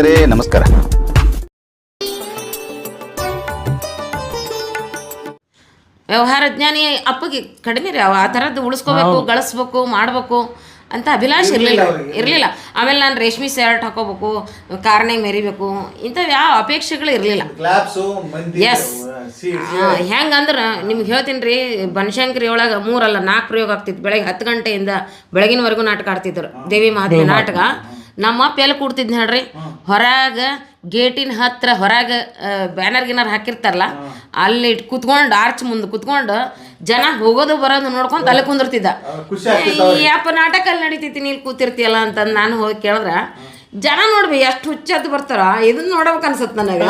ಸ್ನೇಹಿತರೆ ನಮಸ್ಕಾರ. ವ್ಯವಹಾರ ಜ್ಞಾನಿ ಅಪ್ಪಗೆ ಕಡಿಮೆ ರೀ ಅವ. ಆ ಥರದ್ದು ಉಳಿಸ್ಕೋಬೇಕು ಗಳಿಸ್ಬೇಕು ಮಾಡಬೇಕು ಅಂತ ಅಭಿಲಾಷೆ ಇರಲಿಲ್ಲ ಇರಲಿಲ್ಲ ಆಮೇಲೆ ನಾನು ರೇಷ್ಮೆ ಶರ್ಟ್ ಹಾಕೋಬೇಕು ಕಾರ್ನಾಗ ಮೆರಿಬೇಕು ಇಂಥವು ಯಾವ ಅಪೇಕ್ಷೆಗಳು ಇರಲಿಲ್ಲ. ಎಸ್ ಹೆಂಗಂದ್ರೆ ನಿಮ್ಗೆ ಹೇಳ್ತೀನಿ ರೀ ಬನಶಂಕರಿ ಒಳಗೆ ಮೂರಲ್ಲ ನಾಲ್ಕು ಪ್ರಯೋಗ ಆಗ್ತಿತ್ತು. ಬೆಳಗ್ಗೆ ಹತ್ತು ಗಂಟೆಯಿಂದ ಬೆಳಗಿನವರೆಗೂ ನಾಟಕ ಆಡ್ತಿದ್ರು. ದೇವಿ ಮಹಾದೇವಿ ನಾಟಕ. ನಮ್ಮ ಅಪ್ಪ ಎಲ್ಲಿ ಕೂಡ್ತಿದ್ ನೋಡ್ರಿ ಹೊರಗೆ ಗೇಟಿನ ಹತ್ರ ಹೊರಗೆ ಬ್ಯಾನರ್ ಗಿನರ್ ಹಾಕಿರ್ತಾರಲ್ಲ ಅಲ್ಲಿ ಇಟ್ ಕುತ್ಕೊಂಡು ಆರ್ಚ್ ಮುಂದೆ ಕುತ್ಕೊಂಡು ಜನ ಹೋಗೋದು ಬರೋದು ನೋಡ್ಕೊಂಡು ತಲೆ ಕುಂದಿರ್ತಿದ್ದ. ಅಪ್ಪ ನಾಟಕ ಅಲ್ಲಿ ನಡೀತೈತಿ ನೀನು ಕೂತಿರ್ತೀಯಲ್ಲ ಅಂತಂದು ನಾನು ಹೋಗಿ ಕೇಳಿದ್ರೆ. ಜನ ನೋಡ್ಬಿ ಎಷ್ಟು ಹುಚ್ಚದ್ದು ಬರ್ತಾರ ಇದನ್ನ ನೋಡ್ಬೇಕು ಅನ್ಸತ್ ನನಗೆ.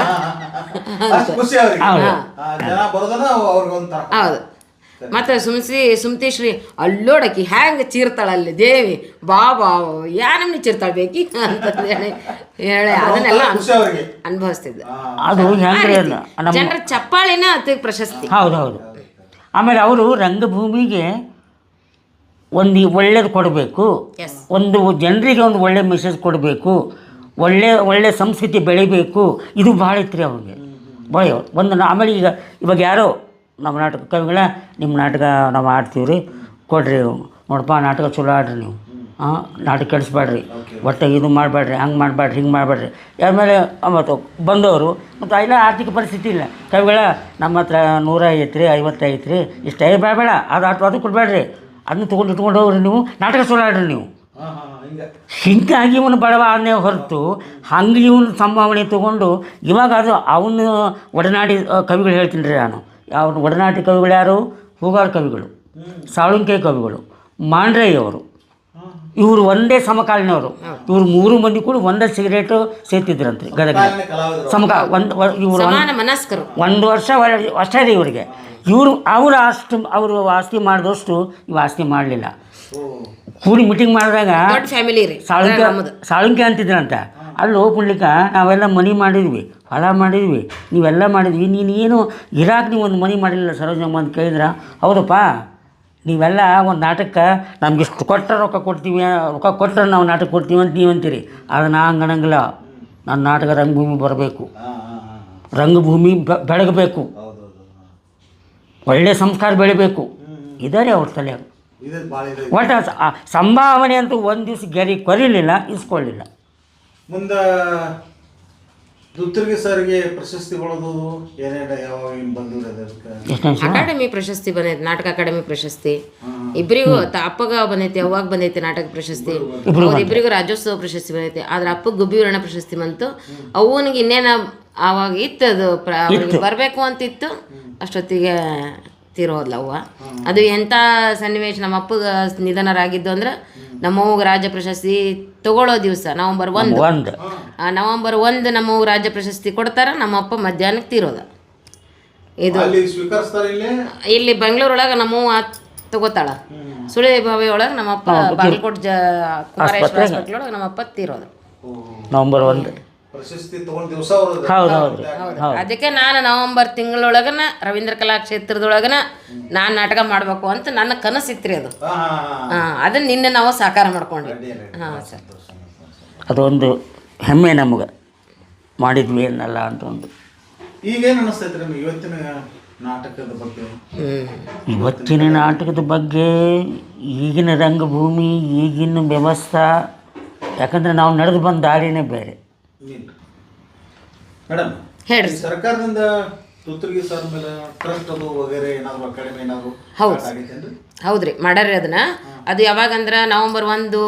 ಹೌದು. ಮತ್ತೆ ಸುಮ್ಸಿ ಸುಮ್ತೇಶ್ರೀ ಅಲ್ಲೋಡಕಿ ಹ್ಯಾಂಗ ಚೀರ್ತಾಳಲ್ಲಿ ದೇವಿ? ಬಾ ಬಾ ಯಾ ನಮ್ನಿ ಚೀರ್ತಾಳ ಬೇಕಿ? ಅಂತ ಹೇಳಿ ಹೇಳಿ ಅದನ್ನೆಲ್ಲ ಅನುಭವಿಸ್ತಿದ್ದೆ. ಅದು ಹೆಂಗ್ರಿ ಅಲ್ಲ ಜನರ ಚಪ್ಪಾಳಿನ ಅತಿ ಪ್ರಶಸ್ತಿ. ಹೌದು ಹೌದು. ಆಮೇಲೆ ಅವರು ರಂಗಭೂಮಿಗೆ ಒಂದು ಒಳ್ಳೇದು ಕೊಡಬೇಕು. ಒಂದು ಜನರಿಗೆ ಒಂದು ಒಳ್ಳೆ ಮೆಸೇಜ್ ಕೊಡಬೇಕು. ಒಳ್ಳೆ ಒಳ್ಳೆ ಸಂಸ್ಕೃತಿ ಬೆಳಿಬೇಕು. ಇದು ಭಾಳ ಇತ್ತು ರೀ ಅವ್ರಿಗೆ ಭಾಳ ಒಂದು ಆಮೇಲೆ ಈಗ ಇವಾಗ ಯಾರೋ ನಮ್ಮ ನಾಟಕ ಕವಿಗಳ ನಿಮ್ಮ ನಾಟಕ ನಾವು ಆಡ್ತೀವಿ ರೀ ಕೊಡ್ರಿ ನೋಡಪ್ಪ ನಾಟಕ ಚಲೋ ಆಡ್ರಿ ನೀವು. ಹಾಂ ನಾಟಕ ಕೆಡಿಸ್ಬೇಡ್ರಿ. ಒಟ್ಟು ಇದು ಮಾಡಬೇಡ್ರಿ ಹಂಗೆ ಮಾಡಬೇಡ್ರಿ ಹಿಂಗೆ ಮಾಡಬೇಡ್ರಿ. ಆಮೇಲೆ ಮತ್ತು ಬಂದವರು ಮತ್ತು ಇಲ್ಲ ಆರ್ಥಿಕ ಪರಿಸ್ಥಿತಿ ಇಲ್ಲ. ಕವಿಗಳ ನಮ್ಮ ಹತ್ರ ನೂರ ಐವತ್ತು ರೀ ಐವತ್ತು ಐತೆ ರೀ ಇಷ್ಟು ಐದು ಬೇಡ ಬೇಡ. ಅದು ಅದು ಅದು ಕೊಡಬೇಡ್ರಿ. ಅದನ್ನ ತೊಗೊಂಡು ಇಟ್ಕೊಂಡು ಹೋಗ್ರಿ ನೀವು. ನಾಟಕ ಚಲೋ ಆಡ್ರಿ ನೀವು. ಹಿಂಗಾಗಿ ಇವನು ಬಡವ ಅನ್ನೇ ಹೊರತು ಹಂಗೆ ಇವನು ಸಂಭಾವನೆ ತೊಗೊಂಡು ಇವಾಗ ಅದು ಅವನು ಒಡನಾಡಿ ಕವಿಗಳು ಹೇಳ್ತೀನಿ ರೀ ನಾನು. ಅವ್ರ ಒಡನಾಟಿ ಕವಿಗಳು ಯಾರು? ಹೂಗಾರ ಕವಿಗಳು. ಸಾಳುಂಕೆ ಕವಿಗಳು. ಮಾಂಡ್ರೆಯವರು. ಇವರು ಒಂದೇ ಸಮಕಾಲೀನವರು. ಇವರು ಮೂರು ಮಂದಿ ಕೂಡ ಒಂದೇ ಸಿಗರೇಟು ಸೇತಿದ್ರಂತೆ ಗದಗ ಸಮಕಾಲ ಸಮಕ ಒಂದು ಇವರು ಸಮಾನ ಮನಸ್ಕರು. ಒಂದು ವರ್ಷ ವರ್ಷ ಅಷ್ಟೇ ರೀ ಇವರಿಗೆ. ಇವರು ಅವರು ಅಷ್ಟು ಅವರು ಆಸ್ತಿ ಮಾಡಿದಷ್ಟು ಇವು ಆಸ್ತಿ ಮಾಡಲಿಲ್ಲ. ಕೂಡಿ ಮೀಟಿಂಗ್ ಮಾಡಿದಾಗ ದೊಡ್ಡ ಫ್ಯಾಮಿಲಿ ರೀ. ಸಾಳುಂಕೆ ಸಾಳುಂಕೆ ಅಂತಿದ್ರಂತ. ಅಲ್ಲಿ ಹೋಗ್ಬಿಡ್ಲಿಕ್ಕ ನಾವೆಲ್ಲ ಮನೆ ಮಾಡಿದ್ವಿ ಹೊಲ ಮಾಡಿದ್ವಿ ನೀವೆಲ್ಲ ಮಾಡಿದ್ವಿ. ನೀನು ಏನು ಇರಾಕ್ ನೀವು ಒಂದು ಮನೆ ಮಾಡಿಲ್ಲ ಸರೋಜಮ್ಮ ಅಂತ ಕೇಳಿದ್ರೆ? ಹೌದಪ್ಪ ನೀವೆಲ್ಲ ಒಂದು ನಾಟಕಕ್ಕೆ ನಮ್ಗೆ ಇಷ್ಟು ಕೊಟ್ಟರೆ ರೊಕ್ಕ ಕೊಡ್ತೀವಿ ರೊಕ್ಕ ಕೊಟ್ಟರೆ ನಾವು ನಾಟಕ ಕೊಡ್ತೀವಿ ಅಂತ ನೀವು ಅಂತೀರಿ ಆದ್ರೆ ನಾ ಹಂಗೆ ಅನ್ನಂಗಿಲ್ಲ ನನ್ನ ನಾಟಕ ರಂಗಭೂಮಿ ಬರಬೇಕು. ರಂಗಭೂಮಿ ಬೆಳಗಬೇಕು. ಒಳ್ಳೆಯ ಸಂಸ್ಕಾರ ಬೆಳಿಬೇಕು. ಇದಾರೆ ಅವ್ರ ತಲೆಯಾಗ. ಒಟ್ಟು ಸಂಭಾವನೆ ಅಂತೂ ಒಂದು ದಿವಸ ಗೆರಿ ಕೊರಿಲಿಲ್ಲ ಇಸ್ಕೊಳ್ಳಿಲ್ಲ ಮುಂದ ದುತ್ತರ್ಗಿ ಸರ್ಗೆ ಪ್ರಶಸ್ತಿ ಕೊಡೋದು ಏನೇನು ಯಾವಾಗ ಏನು ಬಂದಿದೆ ಅದಕ್ಕೆ? ಅಕಾಡೆಮಿ ಪ್ರಶಸ್ತಿ ಬಂದೈತೆ ನಾಟಕ ಅಕಾಡೆಮಿ ಪ್ರಶಸ್ತಿ. ಇಬ್ಬರಿಗೂ ಅಪ್ಪಗ ಬಂದೈತಿ ಅವಾಗ ಬಂದೈತಿ ನಾಟಕ ಪ್ರಶಸ್ತಿ. ಇಬ್ಬರಿಗೂ ರಾಜ್ಯೋತ್ಸವ ಪ್ರಶಸ್ತಿ ಬಂದೈತಿ. ಆದ್ರೆ ಅಪ್ಪ ಗುಬ್ಬಿವರ್ಣ ಪ್ರಶಸ್ತಿ ಬಂತು. ಅವನಿಗೆ ಇನ್ನೇನ ಅವಾಗ ಇತ್ತು ಅದು ಪ್ರ- ಬರಬೇಕು ಅಂತಿತ್ತು. ಅಷ್ಟೊತ್ತಿಗೆ ತೀರೋದ್ಲ ಅವ ಅದು ಎಂಥ ಸನ್ನಿವೇಶ ನಮ್ಮ ಅಪ್ಪಗ ನಿಧನರಾಗಿದ್ದು ಅಂದ್ರೆ ನಮ್ಮವ್ಗೆ ರಾಜ್ಯ ಪ್ರಶಸ್ತಿ ತಗೊಳ್ಳೋ ದಿವಸ ನವಂಬರ್ ಒಂದು. ನವಂಬರ್ ಒಂದು. ನಮ್ಮ ರಾಜ್ಯ ಪ್ರಶಸ್ತಿ ಕೊಡ್ತಾರ ನಮ್ಮ ಅಪ್ಪ ಮಧ್ಯಾಹ್ನಕ್ಕೆ ತೀರೋದ. ಇದು ಅಲ್ಲಿ ಸ್ವೀಕರಿಸ್ತಾರೆ ಇಲ್ಲಿ? ಇಲ್ಲಿ ಬೆಂಗಳೂರೊಳಗೆ ನಮ್ಮವ್ವ ತಗೋತಾಳ. ಸುಳಿ ಬಾವಿ ಒಳಗೆ ನಮ್ಮಪ್ಪ ಬಾಗಲಕೋಟೆ ಜ ಕುಮಾರೇಶ್ವರ ಹಾಸ್ಪಿಟ್ಲ್ ಒಳಗೆ ನಮ್ಮಪ್ಪ ತೀರೋದು. ನವಂಬರ್ ಒಂದು. ಹೌದು ಹೌದು ಹೌದು. ಅದಕ್ಕೆ ನಾನು ನವಂಬರ್ ತಿಂಗಳೊಳಗನ ರವೀಂದ್ರ ಕಲಾಕ್ಷೇತ್ರದೊಳಗನ ನಾನು ನಾಟಕ ಮಾಡಬೇಕು ಅಂತ ನನ್ನ ಕನಸಿತ್ರಿ ಅದು. ಹಾ ಅದನ್ನ ನಿನ್ನೆ ನಾವು ಸಾಕಾರ ಮಾಡ್ಕೊಂಡ್ವಿ. ಹಾಂ ಸರ್ ಅದೊಂದು ಹೆಮ್ಮೆ ನಮಗೆ. ಮಾಡಿದ್ವಿ ಏನಲ್ಲ ಅಂತ ಒಂದು. ಈಗೇನು ಅನಿಸ್ತೈತೆ ನಿಮ್ಗೆ ಇವತ್ತಿನ ನಾಟಕದ ಬಗ್ಗೆ? ಇವತ್ತಿನ ನಾಟಕದ ಬಗ್ಗೆ ಈಗಿನ ರಂಗಭೂಮಿ ಈಗಿನ ವ್ಯವಸ್ಥೆ ಯಾಕಂದರೆ ನಾವು ನಡೆದು ಬಂದ ದಾರಿನೇ ಬೇರೆ. ಮೇಡಮ್ ಹೇಳ್ರಿ ಸರ್ಕಾರದಿಂದ ತುತ್ತೂರಿಗೆ ಸರ್ ಮೇಲೆ ಟ್ರಸ್ಟ್ ಅದು ವಗೇರೆ ಏನಾದ್ರು ಅಕಾಡೆಮಿ ಏನಾದ್ರು ಹೌದು. ಹೌದ್ರಿ ಮಾಡ್ಯಾರ್ರಿ ಅದನ್ನ. ಅದು ಯಾವಾಗಂದ್ರೆ ನವಂಬರ್ ಒಂದು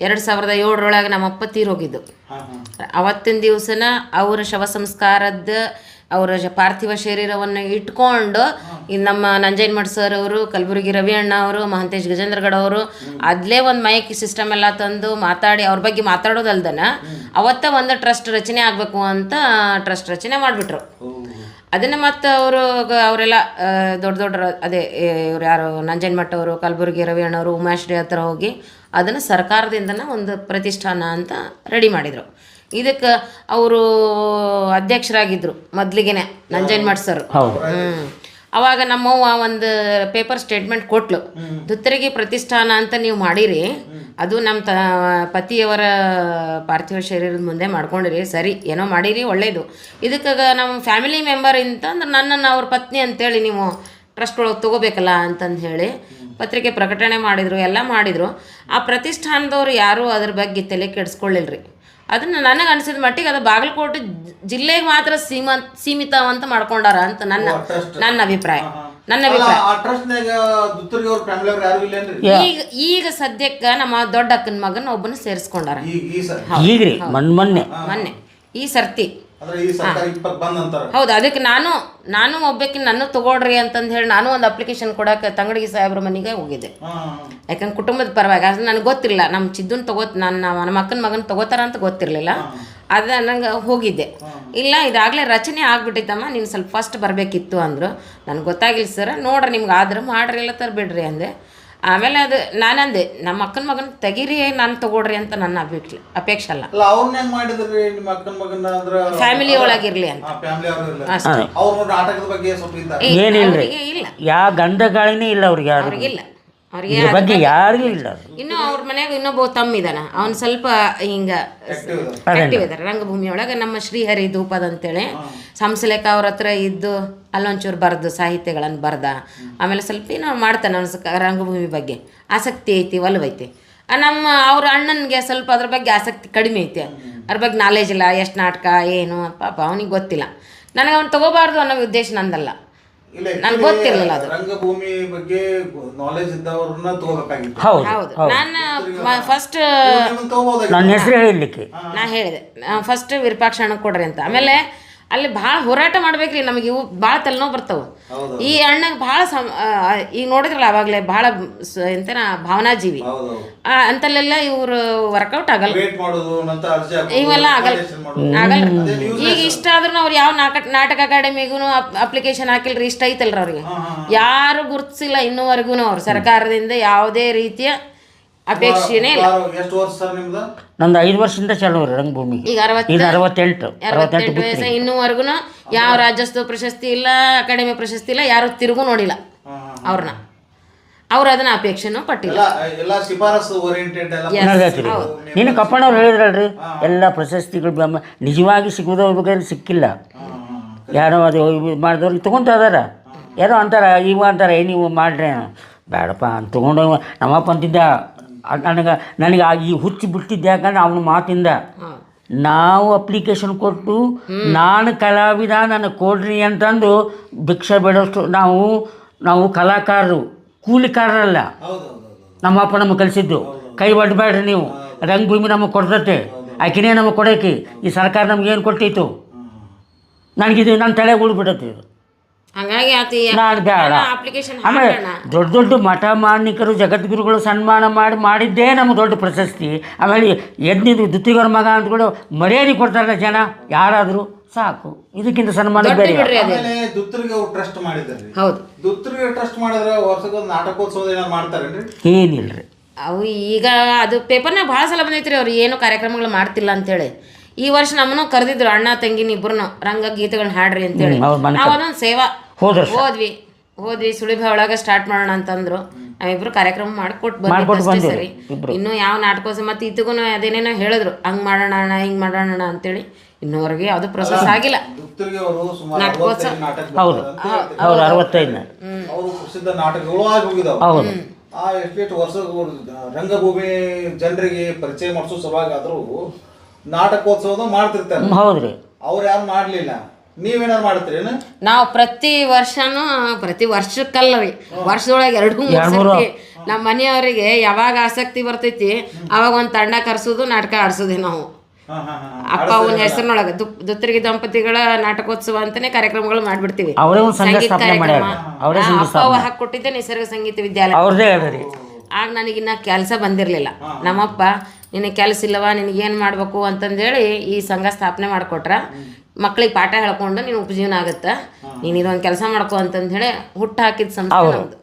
ಎರಡು ಸಾವಿರದ ಏಳರೊಳಗೆ ನಮ್ಮಪ್ಪ ತೀರೋಗಿದ್ದು ಹಾ ಹಾ. ಅವತ್ತಿನ ದಿವಸನ ಅವರ ಶವ ಸಂಸ್ಕಾರದ ಅವರ ಪಾರ್ಥಿವ ಶರೀರವನ್ನು ಇಟ್ಕೊಂಡು ಈ ನಮ್ಮ ನಂಜಯ್ಯಮಠ ಸರ್ ಅವರು ಕಲಬುರಗಿ ರವಿ ಅಣ್ಣ ಅವರು ಮಹಂತೇಶ್ ಗಜೇಂದ್ರಗಡ ಅವರು ಅದ್ಲೇ ಒಂದು ಮೈಕ್ ಸಿಸ್ಟಮ್ ಎಲ್ಲ ತಂದು ಮಾತಾಡಿ ಅವ್ರ ಬಗ್ಗೆ ಮಾತಾಡೋದಲ್ದನ ಅವತ್ತ ಒಂದು ಟ್ರಸ್ಟ್ ರಚನೆ ಆಗಬೇಕು ಅಂತ ಟ್ರಸ್ಟ್ ರಚನೆ ಮಾಡಿಬಿಟ್ರು. ಅದನ್ನು ಮತ್ತು ಅವರು ಅವರೆಲ್ಲ ದೊಡ್ಡ ದೊಡ್ಡ ಅದೇ ಇವ್ರು ಯಾರು ನಂಜನಮಠ ಅವರು ಕಲಬುರಗಿ ರವಿ ಅಣ್ಣವರು ಉಮಾಶ್ರೀ ಹತ್ರ ಹೋಗಿ ಅದನ್ನು ಸರ್ಕಾರದಿಂದನೇ ಒಂದು ಪ್ರತಿಷ್ಠಾನ ಅಂತ ರೆಡಿ ಮಾಡಿದರು. ಇದಕ್ಕೆ ಅವರು ಅಧ್ಯಕ್ಷರಾಗಿದ್ದರು ಮೊದಲಿಗೆನೆ ನಂಜನಮಠ ಸರ್. ಅವಾಗ ನಮ್ಮವ್ವ ಒಂದು ಪೇಪರ್ ಸ್ಟೇಟ್ಮೆಂಟ್ ಕೊಟ್ಲು. ದುತ್ತರಿಗೆ ಪ್ರತಿಷ್ಠಾನ ಅಂತ ನೀವು ಮಾಡಿರಿ ಅದು ನಮ್ಮ ತ ಪತಿಯವರ ಪಾರ್ಥಿವ ಶರೀರದ ಮುಂದೆ ಮಾಡ್ಕೊಂಡಿರಿ ಸರಿ ಏನೋ ಮಾಡಿರಿ ಒಳ್ಳೇದು. ಇದಕ್ಕೆ ನಮ್ಮ ಫ್ಯಾಮಿಲಿ ಮೆಂಬರ್ ಅಂತಂದ್ರೆ ನನ್ನನ್ನು ಅವ್ರ ಪತ್ನಿ ಅಂತೇಳಿ ನೀವು ಟ್ರಸ್ಟ್ ಒಳಗೆ ತೊಗೋಬೇಕಲ್ಲ ಅಂತಂದು ಹೇಳಿ ಪತ್ರಿಕೆ ಪ್ರಕಟಣೆ ಮಾಡಿದರು ಎಲ್ಲ ಮಾಡಿದರು. ಆ ಪ್ರತಿಷ್ಠಾನದವರು ಯಾರೂ ಅದ್ರ ಬಗ್ಗೆ ತಲೆ ಕೆಡಿಸ್ಕೊಳ್ಳಿಲ್ರಿ. ಅದನ್ನು ನನಗೆ ಅನಿಸಿದ ಮಟ್ಟಿಗೆ ಅದು ಬಾಗಲಕೋಟೆ ಜಿಲ್ಲೆಗೆ ಮಾತ್ರ ಸೀಮ ಸೀಮಿತ ಅಂತ ಮಾಡ್ಕೊಂಡಾರ ಅಂತ ನನ್ನ ನನ್ನ ಅಭಿಪ್ರಾಯ. ನನ್ನ ಅಭಿಪ್ರಾಯ. ಈಗ ಈಗ ಸದ್ಯಕ್ಕೆ ನಮ್ಮ ದೊಡ್ಡ ಅಕ್ಕನ ಮಗನ ಒಬ್ಬನ ಸೇರಿಸ್ಕೊಂಡಾರ. ಈಗ ಮೊನ್ನೆ. ಮೊನ್ನೆ. ಈ ಸರ್ತಿ ಹೌದು ಅದಕ್ಕೆ ನಾನು ನಾನು ಒಬ್ಬಕ್ಕೆ ನನ್ನ ತಗೊಳ್ರಿ ಅಂತಂದು ಹೇಳಿ ನಾನು ಒಂದು ಅಪ್ಲಿಕೇಶನ್ ಕೊಡಕ್ಕೆ ತಂಗಡಿಗೆ ಸಾಹೇಬ್ರ ಮನೆಗೆ ಹೋಗಿದ್ದೆ. ಯಾಕಂದ್ರೆ ಕುಟುಂಬದ ಪರವಾಗಿ ಅದು ನನಗೆ ಗೊತ್ತಿಲ್ಲ ನಮ್ಮ ಚಿದ್ದನ್ ತಗೋ ನನ್ನ ನಮ್ಮ ಅಕ್ಕನ ಮಗನ ತಗೋತಾರ ಅಂತ ಗೊತ್ತಿರಲಿಲ್ಲ. ಅದು ನಂಗೆ ಹೋಗಿದ್ದೆ. ಇಲ್ಲ ಇದಾಗಲೇ ರಚನೆ ಆಗಿಬಿಟ್ಟಿತ್ತಮ್ಮ ನೀನು ಸ್ವಲ್ಪ ಫಸ್ಟ್ ಬರಬೇಕಿತ್ತು ಅಂದರು. ನನಗೆ ಗೊತ್ತಾಗಿಲ್ಲ ಸರ್ ನೋಡ್ರಿ ನಿಮ್ಗೆ ಆದ್ರೆ ಮಾಡ್ರಿ ಎಲ್ಲ ತರಬೇಡ್ರಿ ಅಂದೆ. ಆಮೇಲೆ ಅದು ನಾನಂದೆ ನಮ್ಮ ಅಕ್ಕನ ಮಗನ ತೆಗೀರಿ ನಾನು ತಗೊಳ್ರಿ ಅಂತ ನನ್ನ ಅಪೇಕ್ಷೆ ಅಪೇಕ್ಷೆ ಅಲ್ಲ. ಅಲ್ಲ ಅವ್ರನ್ನ ಹೆಂಗ್ ಮಾಡಿದ್ರಿ ನಿಮ್ಮ ಅಕ್ಕನ ಮಗನ ಅಂದ್ರ ಫ್ಯಾಮಿಲಿ ಒಳಗಿರ್ಲಿ ಅಂತ. ಫ್ಯಾಮಿಲಿ ಅವ್ರು ಬಗ್ಗೆ ಸ್ವಲ್ಪ ಇಲ್ಲ. ಯಾವ ಗಂಧ ಗಾಳಿನೇ ಇಲ್ಲ ಅವ್ರಿಗೆ ಯಾರು? ಅವ್ರಿಗಿಲ್ಲ. ಅವ್ರಿಗೆ ಇದ್ರ ಬಗ್ಗೆ ಯಾರಿಗೂ ಇಲ್ಲ ಅದು. ಇನ್ನು ಅವ್ರ ಮನ್ಯಾಗ ಇನ್ನೊಬ್ಬ ತಮ್ಮ ಇದಾನ ಅವ್ನು ಸ್ವಲ್ಪ ಹಿಂಗ ಆಕ್ಟಿವ್ ಇದಾರೆ ರಂಗಭೂಮಿ ಒಳಗೆ ನಮ್ಮ ಶ್ರೀಹರಿ ಧೂಪದ ಅಂತೇಳಿ ಸಂಸಲೇಕ ಅವ್ರ ಹತ್ರ ಇದ್ದು ಅಲ್ಲೊಂಚೂರು ಬರ್ದು ಸಾಹಿತ್ಯಗಳನ್ನು ಬರ್ದ. ಆಮೇಲೆ ಸ್ವಲ್ಪ ಏನೋ ಮಾಡ್ತಾನೆ ಅವ್ನು ರಂಗಭೂಮಿ ಬಗ್ಗೆ. ಆಸಕ್ತಿ ಐತಿ ಒಲವೈತಿ ಆ ನಮ್ಮ ಅವ್ರ ಅಣ್ಣನಿಗೆ ಸ್ವಲ್ಪ ಅದ್ರ ಬಗ್ಗೆ ಆಸಕ್ತಿ ಕಡಿಮೆ ಐತಿ. ಅದ್ರ ಬಗ್ಗೆ ನಾಲೆಜ್ ಇಲ್ಲ ಎಷ್ಟು ನಾಟಕ ಏನು ಪಾಪ ಅವನಿಗೆ ಗೊತ್ತಿಲ್ಲ. ನನಗೆ ಅವ್ನು ತಗೋಬಾರ್ದು ಅನ್ನೋ ಉದ್ದೇಶ ನಂದಲ್ಲ. ನನ್ಗೆ ಗೊತ್ತಿರ್ಲಿಲ್ಲ ಅದು. ರಂಗಭೂಮಿ ಬಗ್ಗೆ ನಾಲೆಜ್ ಇದ್ದವ್ರನ್ನ ತಗೋಬೇಕಾಗಿತ್ತು. ಹೌದು ಹೌದು. ನಾನು ಫಸ್ಟ್ ನನ್ನ ಹೆಸರು ಹೇಳಿರ್ಲಿಕ್ಕೆ. ನಾ ಹೇಳಿದೆ. ಫಸ್ಟ್ ವಿರೂಪಾಕ್ಷ ಅಣ್ಣ ಕೊಡ್ರಿ ಅಂತ. ಆಮೇಲೆ ಅಲ್ಲಿ ಭಾಳ ಹೋರಾಟ ಮಾಡ್ಬೇಕ್ರಿ ನಮಗೆ ಇವು ಭಾಳ ತಲೆನೋವು ಬರ್ತಾವೆ. ಈ ಅಣ್ಣಗೆ ಭಾಳ ಸಮ ಈಗ ನೋಡಿದ್ರಲ್ಲ ಅವಾಗಲೇ ಭಾಳ ಎಂತನ ಭಾವನಾಜೀವಿ. ಅಂತಲ್ಲೆಲ್ಲ ಇವರು ವರ್ಕೌಟ್ ಆಗಲ್ಲ. ಇವೆಲ್ಲ ಆಗಲ್ಲ. ಆಗಲ್ಲ. ಈಗ ಇಷ್ಟ ಆದ್ರೂ ಅವ್ರು ಯಾವ ನಾಟಕ ನಾಟಕ ಅಕಾಡೆಮಿಗೂ ಅಪ್ಲಿಕೇಶನ್ ಹಾಕಿಲ್ರಿ ಇಷ್ಟ ಐತಲ್ರಿ ಅವ್ರಿಗೆ. ಯಾರು ಗುರುತಿಸಿಲ್ಲ ಇನ್ನೂವರೆಗೂ ಅವ್ರು. ಸರ್ಕಾರದಿಂದ ಯಾವುದೇ ರೀತಿಯ ಅಪೇಕ್ಷೆನೇ ಇಲ್ಲ. ನಂದು ಐದು ವರ್ಷದಿಂದ ಚಾಲು ರೀ ರಂಗಭೂಮಿಗೆ ಈಗ ಅರವತ್ತು ಈಗ ಅರವತ್ತೆಂಟು ಅರವತ್ತೆಂಟು ಅರವತ್ತೆಂಟು ಇನ್ನುವರೆಗೂ ಇನ್ನೂವರೆಗೂ ಯಾವ ರಾಜ್ಯೋತ್ಸವ ಪ್ರಶಸ್ತಿ ಇಲ್ಲ ಅಕಾಡೆಮಿ ಪ್ರಶಸ್ತಿ ಇಲ್ಲ ಯಾರು ತಿರುಗೂ ನೋಡಿಲ್ಲ. ಅವ್ರನ್ನ. ಅವ್ರು ಅದನ್ನ ಅಪೇಕ್ಷೆನೂ ಪಟ್ಟಿಲ್ಲ. ಎಲ್ಲ ಎಲ್ಲ ಶಿಫಾರಸು ಓರಿಯೆಂಟೆಡ್ ಎಲ್ಲ ರೀ ನೀನು ಕಪ್ಪಣ್ಣವ್ರು ಹೇಳಿದ್ರಲ್ರಿ? ಎಲ್ಲ ಪ್ರಶಸ್ತಿಗಳು ನಿಜವಾಗಿ ಸಿಗೋದವ್ರ ಬಗ್ಗೆ ಸಿಕ್ಕಿಲ್ಲ. ಯಾರೋ ಅದು ಮಾಡಿದವ್ರಿಗೆ ತೊಗೊಂತ ಅದಾರ ಯಾರೋ ಅಂತಾರೆ ಇವ ಅಂತಾರೆ "ಏ, ನೀವು ಮಾಡ್ರಿ. ಬೇಡಪ್ಪ ಅಂತ ತೊಗೊಂಡು ನಮ್ಮಪ್ಪ ಅಂತಿದ್ದ ನನಗೆ ನನಗೆ ಆ ಈ ಹುಚ್ಚು ಬಿಟ್ಟಿದ್ದೆ ಯಾಕಂದ್ರೆ ಅವನ ಮಾತಿಂದ. ನಾವು ಅಪ್ಲಿಕೇಶನ್ ಕೊಟ್ಟು ನಾನು ಕಲಾವಿದ ನನಗೆ ಕೊಡ್ರಿ ಅಂತಂದು ಭಿಕ್ಷೆ ಬೇಡೋಷ್ಟು ನಾವು ನಾವು ಕಲಾಕಾರರು ಕೂಲಿಕಾರರಲ್ಲ. ನಮ್ಮಪ್ಪ ನಮ್ಮ ಅಪ್ಪ ನಮಗೆ ಕಲಿಸಿದ್ದು. ಕೈ ಒಡ್ಬೇಡ್ರಿ ನೀವು. ರಂಗಭೂಮಿ ನಮಗೆ ಕೊಡ್ತತೆ. ಆಕಿನೇ ನಮಗೆ ಕೊಡೋಕೆ ಈ ಸರ್ಕಾರ ನಮ್ಗೆ ಏನು ಕೊಟ್ಟಿತ್ತು? ನನಗಿದು ನನ್ನ ತಲೆ ಉಳ್ಬಿಡತ್ತೆ ಇದು. ಹಂಗಾಗಿ ಆತ ನಾನು ಬೇಡ. ಅಪ್ಲಿಕೇಶನ್ ಆಮೇಲೆ ಹಾಕೋಣ ದೊಡ್ಡ ದೊಡ್ಡ ಮಠ ಮಾನ್ನಿಕರು ಜಗದ್ಗುರುಗಳು ಸನ್ಮಾನ ಮಾಡಿ ಮಾಡಿದ್ದೇ ನಮ್ಮ ದೊಡ್ಡ ಪ್ರಶಸ್ತಿ. ಆಮೇಲೆ ಎದ್ನಿದ್ದು ದುತ್ತಿಗೋರ ಮಗ ಅಂದ್ಕೊಂಡು ಮರ್ಯಾದೆ ಕೊಡ್ತಾರ ಜನ ಯಾರಾದರೂ ಸಾಕು. ಇದಕ್ಕಿಂತ ಸನ್ಮಾನ ಬೇರೆ ಆಮೇಲೆ ದುತ್ತರಿಗೆ ಅವ್ರು ಟ್ರಸ್ಟ್ ಮಾಡಿದಾರೆ ಹೌದು. ದುತ್ತರಿಗೆ ಟ್ರಸ್ಟ್ ಮಾಡಿದ್ರೆ ವರ್ಷಕ್ಕೊಂದು ನಾಟಕೋತ್ಸವ ಏನಾದ್ರು ಮಾಡ್ತಾರೇನ್ರಿ? ಏನಿಲ್ಲರಿ ಅವು ಈಗ ಅದು ಪೇಪರ್ನಾಗ ಭಾಳ ಸಲ ಬಂದೈತ್ರಿ ಅವ್ರು ಏನು ಕಾರ್ಯಕ್ರಮಗಳು ಮಾಡ್ತಿಲ್ಲ ಅಂತೇಳಿ. ಈ ವರ್ಷ ನಮ್ಮನ್ನು ಕರೆದಿದ್ರು ಅಣ್ಣ ತಂಗಿನ ಇಬ್ಬರನ್ನು ರಂಗ ಗೀತೆಗಳನ್ನ ಹಾಡ್ರಿ ಅಂತೇಳಿ. ನಾವು ಅದೊಂದು ಸೇವಾ ಹೋದ್ರ ಹೋದ್ವಿ. ಹೋದ್ವಿ ಸುಳಿಭ ಒಳಗ ಸ್ಟಾರ್ಟ್ ಮಾಡೋಣ ಅಂತಂದ್ರು. ನಾವಿಬ್ರು ಕಾರ್ಯಕ್ರಮ ಮಾಡ್ಕೊಟ್ ಮಾಡ್ಕೊಟ್ಟು ಬಂದಿದ್ದು ಸರಿ. ಇನ್ನು ಯಾವ ನಾಟಕ ಮತ್ತೆ ಇದಕ್ಕೂ ಅದೇನೇನೋ ಹೇಳಿದ್ರು. ಹಂಗ್ ಮಾಡೋಣ ಅಣ್ಣ ಹಿಂಗ್ ಮಾಡೋಣ ಅಂತೇಳಿ. ಇನ್ನೂವರೆಗೆ ಯಾವ್ದು ಪ್ರೊಸೆಸ್ ಆಗಿಲ್ಲ. ಅವರು ನಾಟಕೋತ್ಸವ. ನಾಟಕ ಹೌದು. ಅರವತ್ತೈದನೇ. ಅವರು ಪ್ರಸಿದ್ಧ ನಾಟಕಗಳು ಆಗಿ ಹೋಗಿದಾವ. ಹೌದು. ಆ ಎಷ್ಟೆಷ್ಟು ವರ್ಷ ರಂಗಭೂಮಿ ಜನರಿಗೆ ಪರಿಚಯ ಮಾಡಿಸೋ ಸಲುವಾಗಿ ಆದ್ರೂ ನಾಟಕೋತ್ಸವದ ಮಾಡ್ತಿರ್ತಾರೆ. ಹೌದ್ರಿ. ಅವ್ರು ಯಾರು ಮಾಡ್ಲಿಲ್ಲ. ನೀವೇನಾರು ಮಾಡ್ತೀರೇನು ನಾವು ಪ್ರತಿ ವರ್ಷನೂ ಪ್ರತಿ ವರ್ಷಕ್ಕಲ್ಲ ರೀ ವರ್ಷದೊಳಗೆ ಎರಡು ಮೂರು ಸರ್ತಿ ನಮ್ಮ ಮನೆಯವರಿಗೆ ಯಾವಾಗ ಆಸಕ್ತಿ ಬರ್ತೈತಿ ಅವಾಗ ಒಂದು ತಂಡ ಕರ್ಸೋದು ನಾಟಕ ಆಡ್ಸೋದು ನಾವು. ಅಪ್ಪ ಅವನ ಹೆಸರಿನೊಳಗೆ ದುತ್ತರಿಗೆ ದಂಪತಿಗಳ ನಾಟಕೋತ್ಸವ ಅಂತಾನೆ ಕಾರ್ಯಕ್ರಮಗಳು ಮಾಡ್ಬಿಡ್ತೀವಿ. ಅವರೇ ಒಂದು ಸಂಘ ಸಂಗೀತ ಕಾರ್ಯಕ್ರಮ. ಅಪ್ಪ ಅವ್ವ ಹಾಕೊಟ್ಟಿದ್ದೆ ನಿಸರ್ಗ ಸಂಗೀತ ವಿದ್ಯಾಲಯ. ಆಗ ನನಗಿನ್ನ ಕೆಲಸ ಬಂದಿರಲಿಲ್ಲ. ನಮ್ಮಪ್ಪ ನಿನಗೆ ಕೆಲಸ ಇಲ್ಲವಾ ನಿನಗೇನು ಮಾಡಬೇಕು ಅಂತಂದೇಳಿ ಈ ಸಂಘ ಸ್ಥಾಪನೆ ಮಾಡಿಕೊಟ್ರ. ಮಕ್ಳಿಗೆ ಪಾಠ ಹೇಳ್ಕೊಂಡು ನೀನು ಉಪಜೀವನ ಆಗುತ್ತೆ? ನೀನು ಇದೊಂದು ಕೆಲಸ ಮಾಡ್ಕೊ ಅಂತಂದು ಹೇಳಿ ಹುಟ್ಟು ಹಾಕಿದ ಸಂಸ್ಥೆ ನಮ್ದು.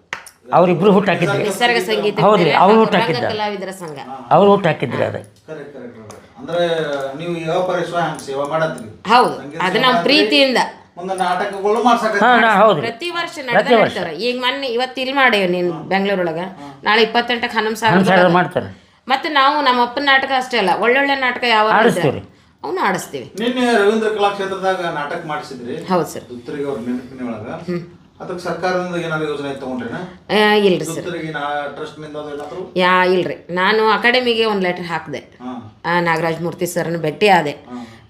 ಅವ್ರಿಬ್ರು ಹುಟ್ಟು ಹಾಕಿದ್ರಿ ನಿಸರ್ಗ ಸಂಗೀತ ಹೌದ್ರಿ, ಅವ್ರು ಹುಟ್ಟು ಹಾಕಿದ್ದ. ರಂಗ ಕಲಾವಿದರ ಸಂಘ. ಅವ್ರು ಹುಟ್ಟು ಹಾಕಿದ್ರು ಅದೇ. ಕರೆಕ್ಟ್ ಕರೆಕ್ಟ್ ಅಂದ್ರೆ ನೀವು ಯಾವ ಪರಿಶ್ರಮ ಹಂಗೆ ಸೇವಾ ಮಾಡತ್ರಿ ಹೌದು. ಅದು ನಮ್ಮ ಪ್ರೀತಿಯಿಂದ. ಒಂದು ನಾಟಕಗಳು ಮಾಡ್ಸಕ ಹಾಂ ನಾ ಹೌದು ಪ್ರತಿ ವರ್ಷ ನಡೆದ ನಡೀತಾರ ಈಗ ಮೊನ್ನೆ ಇವತ್ತು ಇಲ್ಲಿ ಮಾಡೇವಿ ನೀನು ಬೆಂಗಳೂರೊಳಗ. ನಾಳೆ ಇಪ್ಪತ್ತೆಂಟಕ್ಕೆ ಹನ್ನೊಂದು ಸಾವಿರ ಸಾಗರ ಮಾಡ್ತಾರೆ. ಮತ್ತೆ ನಾವು ನಮ್ಮ ಅಪ್ಪನ ನಾಟಕ ಅಷ್ಟೇ ಅಲ್ಲ ಒಳ್ಳೊಳ್ಳೆ ನಾಟಕ ಯಾವ ಆಡಿಸ್ತೀವಿ ರೀ ಅವನು ಆಡಿಸ್ತೀವಿ. ನಿನ್ನೆ ರವೀಂದ್ರ ಕಲಾಕ್ಷೇತ್ರದಾಗ ನಾಟಕ ಮಾಡಿಸಿದ್ರಿ. ಹೌದು ಸರ್. ಅವ್ರ ನೆನಪಿನ ಒಳಗ. ಅದಕ್ಕೆ ಸರ್ಕಾರದಿಂದ ಏನಾದ್ರು ಯೋಜನೆ ತಗೊಂಡ್ರಿನ? ಇಲ್ರಿ ಸರ್. ಯಾ ಇಲ್ರಿ. ನಾನು ಅಕಾಡೆಮಿಗೆ ಒಂದು ಲೆಟರ್ ಹಾಕಿದೆ. ನಾಗರಾಜ್ ಮೂರ್ತಿ ಸರ್ನ ಭೇಟಿ ಆದೆ.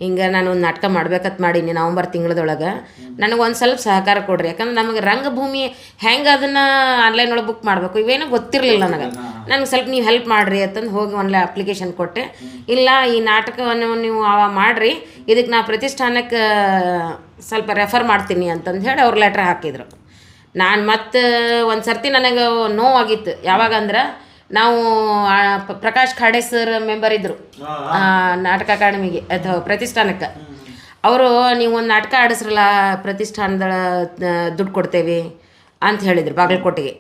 ಹಿಂಗೆ ನಾನು ಒಂದು ನಾಟಕ ಮಾಡ್ಬೇಕಂತ ಮಾಡೀನಿ ನವಂಬರ್ ತಿಂಗಳದೊಳಗೆ. ನನಗೆ ಒಂದು ಸ್ವಲ್ಪ ಸಹಕಾರ ಕೊಡ್ರಿ. ಯಾಕಂದ್ರೆ ನಮಗೆ ರಂಗಭೂಮಿ ಹೆಂಗೆ ಅದನ್ನು ಆನ್ಲೈನ್ ಒಳಗೆ ಬುಕ್ ಮಾಡಬೇಕು ಇವೇನೋ ಗೊತ್ತಿರಲಿಲ್ಲ ನನಗೆ. ನನಗೆ ಸ್ವಲ್ಪ ನೀವು ಹೆಲ್ಪ್ ಮಾಡಿರಿ ಅಂತಂದು ಹೋಗಿ ಒಂದು ಅಪ್ಲಿಕೇಶನ್ ಕೊಟ್ಟೆ. ಇಲ್ಲ ಈ ನಾಟಕವನ್ನು ನೀವು ಮಾಡಿರಿ. ಇದಕ್ಕೆ ನಾ ಪ್ರತಿಷ್ಠಾನಕ್ಕೆ ಸ್ವಲ್ಪ ರೆಫರ್ ಮಾಡ್ತೀನಿ ಅಂತಂದು ಹೇಳಿ ಅವ್ರು ಲೆಟ್ರ್ ಹಾಕಿದ್ರು. ನಾನು ಮತ್ತೆ ಒಂದು ಸರ್ತಿ ನನಗೆ ನೋವಾಗಿತ್ತು. ಯಾವಾಗ ಅಂದ್ರೆ ನಾವು ಪ್ರಕಾಶ್ ಖಾಡೆ ಸರ್ ಮೆಂಬರ್ ಇದ್ದರು ನಾಟಕ ಅಕಾಡೆಮಿಗೆ ಅದು ಪ್ರತಿಷ್ಠಾನಕ್ಕೆ. ಅವರು ನೀವು ಒಂದು ನಾಟಕ ಆಡಿಸ್ರಲ್ಲ ಪ್ರತಿಷ್ಠಾನದ ದುಡ್ಡು ಕೊಡ್ತೇವೆ. ಅಂತ ಹೇಳಿದ್ರು ಬಾಗಲಕೋಟೆಗೆ.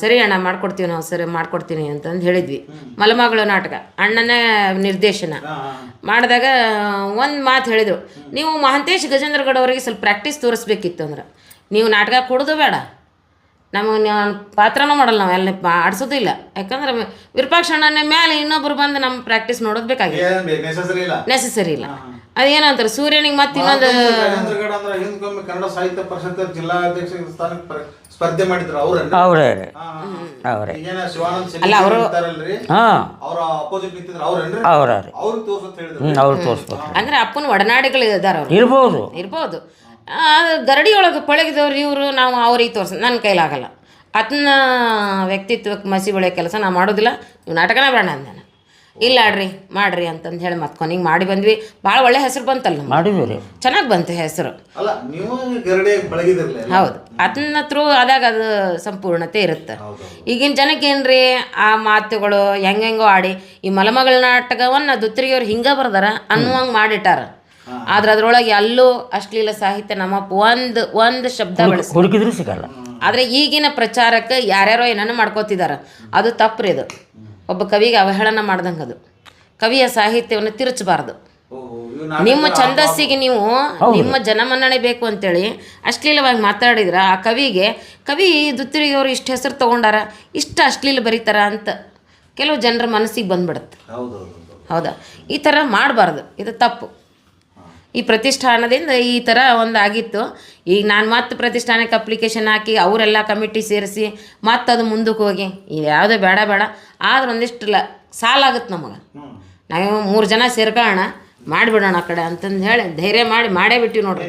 ಸರಿ ಅಣ್ಣ ಮಾಡ್ಕೊಡ್ತೀವಿ ನಾವು ಸರಿ ಮಾಡ್ಕೊಡ್ತೀನಿ ಅಂತಂದು ಹೇಳಿದ್ವಿ. ಮಲಮಗಳು ನಾಟಕ ಅಣ್ಣನೇ ನಿರ್ದೇಶನ. ಮಾಡಿದಾಗ ಒಂದು ಮಾತು ಹೇಳಿದರು. ನೀವು ಮಹಂತೇಶ್ ಗಜೇಂದ್ರಗಡ ಅವರಿಗೆ ಸ್ವಲ್ಪ ಪ್ರಾಕ್ಟೀಸ್ ತೋರಿಸ್ಬೇಕಿತ್ತು ಅಂದ್ರೆ. ನೀವು ನಾಟಕ ಕೊಡೋದು ಬೇಡ. ನಮಗೆ ಪಾತ್ರನೂ ಮಾಡಲ್ಲ ನಾವು ಎಲ್ಲ ಆಡಿಸೋದು ಇಲ್ಲ. ಯಾಕಂದ್ರೆ ವಿರೂಪಾಕ್ಷ ಅಣ್ಣನ ಮೇಲೆ ಇನ್ನೊಬ್ರು ಬಂದು ನಮ್ಮ ಪ್ರಾಕ್ಟೀಸ್ ನೋಡೋದು ಬೇಕಾಗಿದೆ ಏನ್ ನೆಸಸರಿ ಇಲ್ಲ? ಅದು ಇಲ್ಲ. ಅದೇನಂತಾರೆ ಸೂರ್ಯನಿಗೆ ಮತ್ತೆ ಇನ್ನೊಂದು ಕನ್ನಡ ಸಾಹಿತ್ಯ ಪರಿಷತ್ ಜಿಲ್ಲಾಧ್ಯಕ್ಷ ಸ್ಥಾನಕ್ಕೆ ಸ್ಪರ್ಧೆ ಮಾಡಿದ್ರು ಅವರೇ. ಅವರೇ. ಅಲ್ಲ, ಅವರು ಅವ್ರ ಅಪೋಸಿಟ್ ನಿಂತಿದ್ರು. ಅವ್ರೇನ್ರಿ ಅವರ ತೋರಿಸ್ಬೇಕು ಅಂದ್ರೆ ಅಪ್ಪನ ಒಡನಾಡಿಗಳು ಇದಾರೆ ಅವ್ರು. ಇರ್ಬೋದು. ಇರ್ಬೋದು. ಗರಡಿಯೊಳಗೆ ಪಳಗಿದವ್ರು ಇವರು ನಾವು ಅವ್ರಿಗೆ ತೋರ್ಸ ನನ್ನ ಕೈಲಾಗಲ್ಲ. ಅದನ್ನ ವ್ಯಕ್ತಿತ್ವಕ್ಕೆ ಮಸಿ ಬೆಳೆಯೋ ಕೆಲಸ ನಾವು ಮಾಡೋದಿಲ್ಲ. ನೀವು ನಾಟಕನೇ ಬೇಡ ಅಂದೆ ನಾನು ಇಲ್ಲ ಆಡ್ರಿ ಮಾಡ್ರಿ ಅಂತಂದು ಹೇಳಿ ಮತ್ತೆ ಕೊನೆಗೆ ಮಾಡಿ ಬಂದ್ವಿ. ಭಾಳ ಒಳ್ಳೆ ಹೆಸರು ಬಂತಲ್ಲ ಮಾಡಿದ್ವಿ ರೀ ಚೆನ್ನಾಗಿ ಬಂತು ಹೆಸರು. ಹೌದು. ಅದನ್ನ ಥ್ರೂ ಆದಾಗ ಅದು ಸಂಪೂರ್ಣತೆ ಇರುತ್ತೆ. ಈಗಿನ ಜನಕ್ಕೆ ಏನ್ರಿ ಆ ಮಾತುಗಳು ಹೆಂಗೆಂಗೋ ಆಡಿ ಈ ಮಲಮಗಳ ನಾಟಕವನ್ನು ದುತ್ರಿಯವ್ರು ಹಿಂಗೆ ಬರ್ದಾರ ಅನ್ನುವಂಗೆ ಮಾಡಿಟ್ಟಾರ. ಆದ್ರೆ ಅದ್ರೊಳಗೆ ಎಲ್ಲೂ ಅಶ್ಲೀಲ ಸಾಹಿತ್ಯ ನಮ್ಮಪ್ಪ ಒಂದು ಒಂದು ಶಬ್ದ ಬಳಸಿ ಹುಡುಕಿದ್ರು ಸಿಗಲ್ಲ. ಆದ್ರೆ ಈಗಿನ ಪ್ರಚಾರಕ್ಕೆ ಯಾರ್ಯಾರೋ ಏನನ್ನ ಮಾಡ್ಕೋತಿದ್ದಾರೆ ಅದು ತಪ್ಪ್ರಿ ಅದು. ಒಬ್ಬ ಕವಿಗೆ ಅವಹೇಳನ ಮಾಡ್ದಂಗೆ ಅದು. ಕವಿಯ ಸಾಹಿತ್ಯವನ್ನು ತಿರುಚಬಾರ್ದು. ನಿಮ್ಮ ಛಂದಸ್ಸಿಗೆ ನೀವು ನಿಮ್ಮ ಜನಮನ್ನಣೆ ಬೇಕು ಅಂತೇಳಿ ಅಶ್ಲೀಲವಾಗಿ ಮಾತಾಡಿದ್ರ ಆ ಕವಿಗೆ ಕವಿ ದುತ್ತಿರಿಗೆ ಅವರು ಇಷ್ಟು ಹೆಸರು ತಗೊಂಡಾರ ಇಷ್ಟ ಅಶ್ಲೀಲ ಬರೀತಾರ ಅಂತ ಕೆಲವು ಜನರ ಮನಸ್ಸಿಗೆ ಬಂದ್ಬಿಡುತ್ತೆ. ಹೌದಾ? ಈ ಥರ ಮಾಡಬಾರ್ದು. ಇದು ತಪ್ಪು. ಈ ಪ್ರತಿಷ್ಠಾನದಿಂದ ಈ ಥರ ಒಂದು ಆಗಿತ್ತು ಈಗ ನಾನು ಮತ್ತೆ ಪ್ರತಿಷ್ಠಾನಕ್ಕೆ ಅಪ್ಲಿಕೇಶನ್ ಹಾಕಿ ಅವರೆಲ್ಲ ಕಮಿಟಿ ಸೇರಿಸಿ ಮತ್ತೆ ಅದು ಮುಂದಕ್ಕೆ ಹೋಗಿ. ಇದು ಯಾವುದೇ ಬೇಡ ಬೇಡ. ಆದ್ರೆ ಒಂದಿಷ್ಟು ಲ ಸಾಲ ಆಗುತ್ತೆ ನಮಗೆ. ನಾವು ಮೂರು ಜನ ಸೇರ್ಕೊಳ್ಳೋಣ ಮಾಡಿಬಿಡೋಣ ಆ ಕಡೆ ಅಂತಂದು ಹೇಳಿ ಧೈರ್ಯ ಮಾಡಿ ಮಾಡೇ ಬಿಟ್ಟಿವಿ ನೋಡ್ರಿ.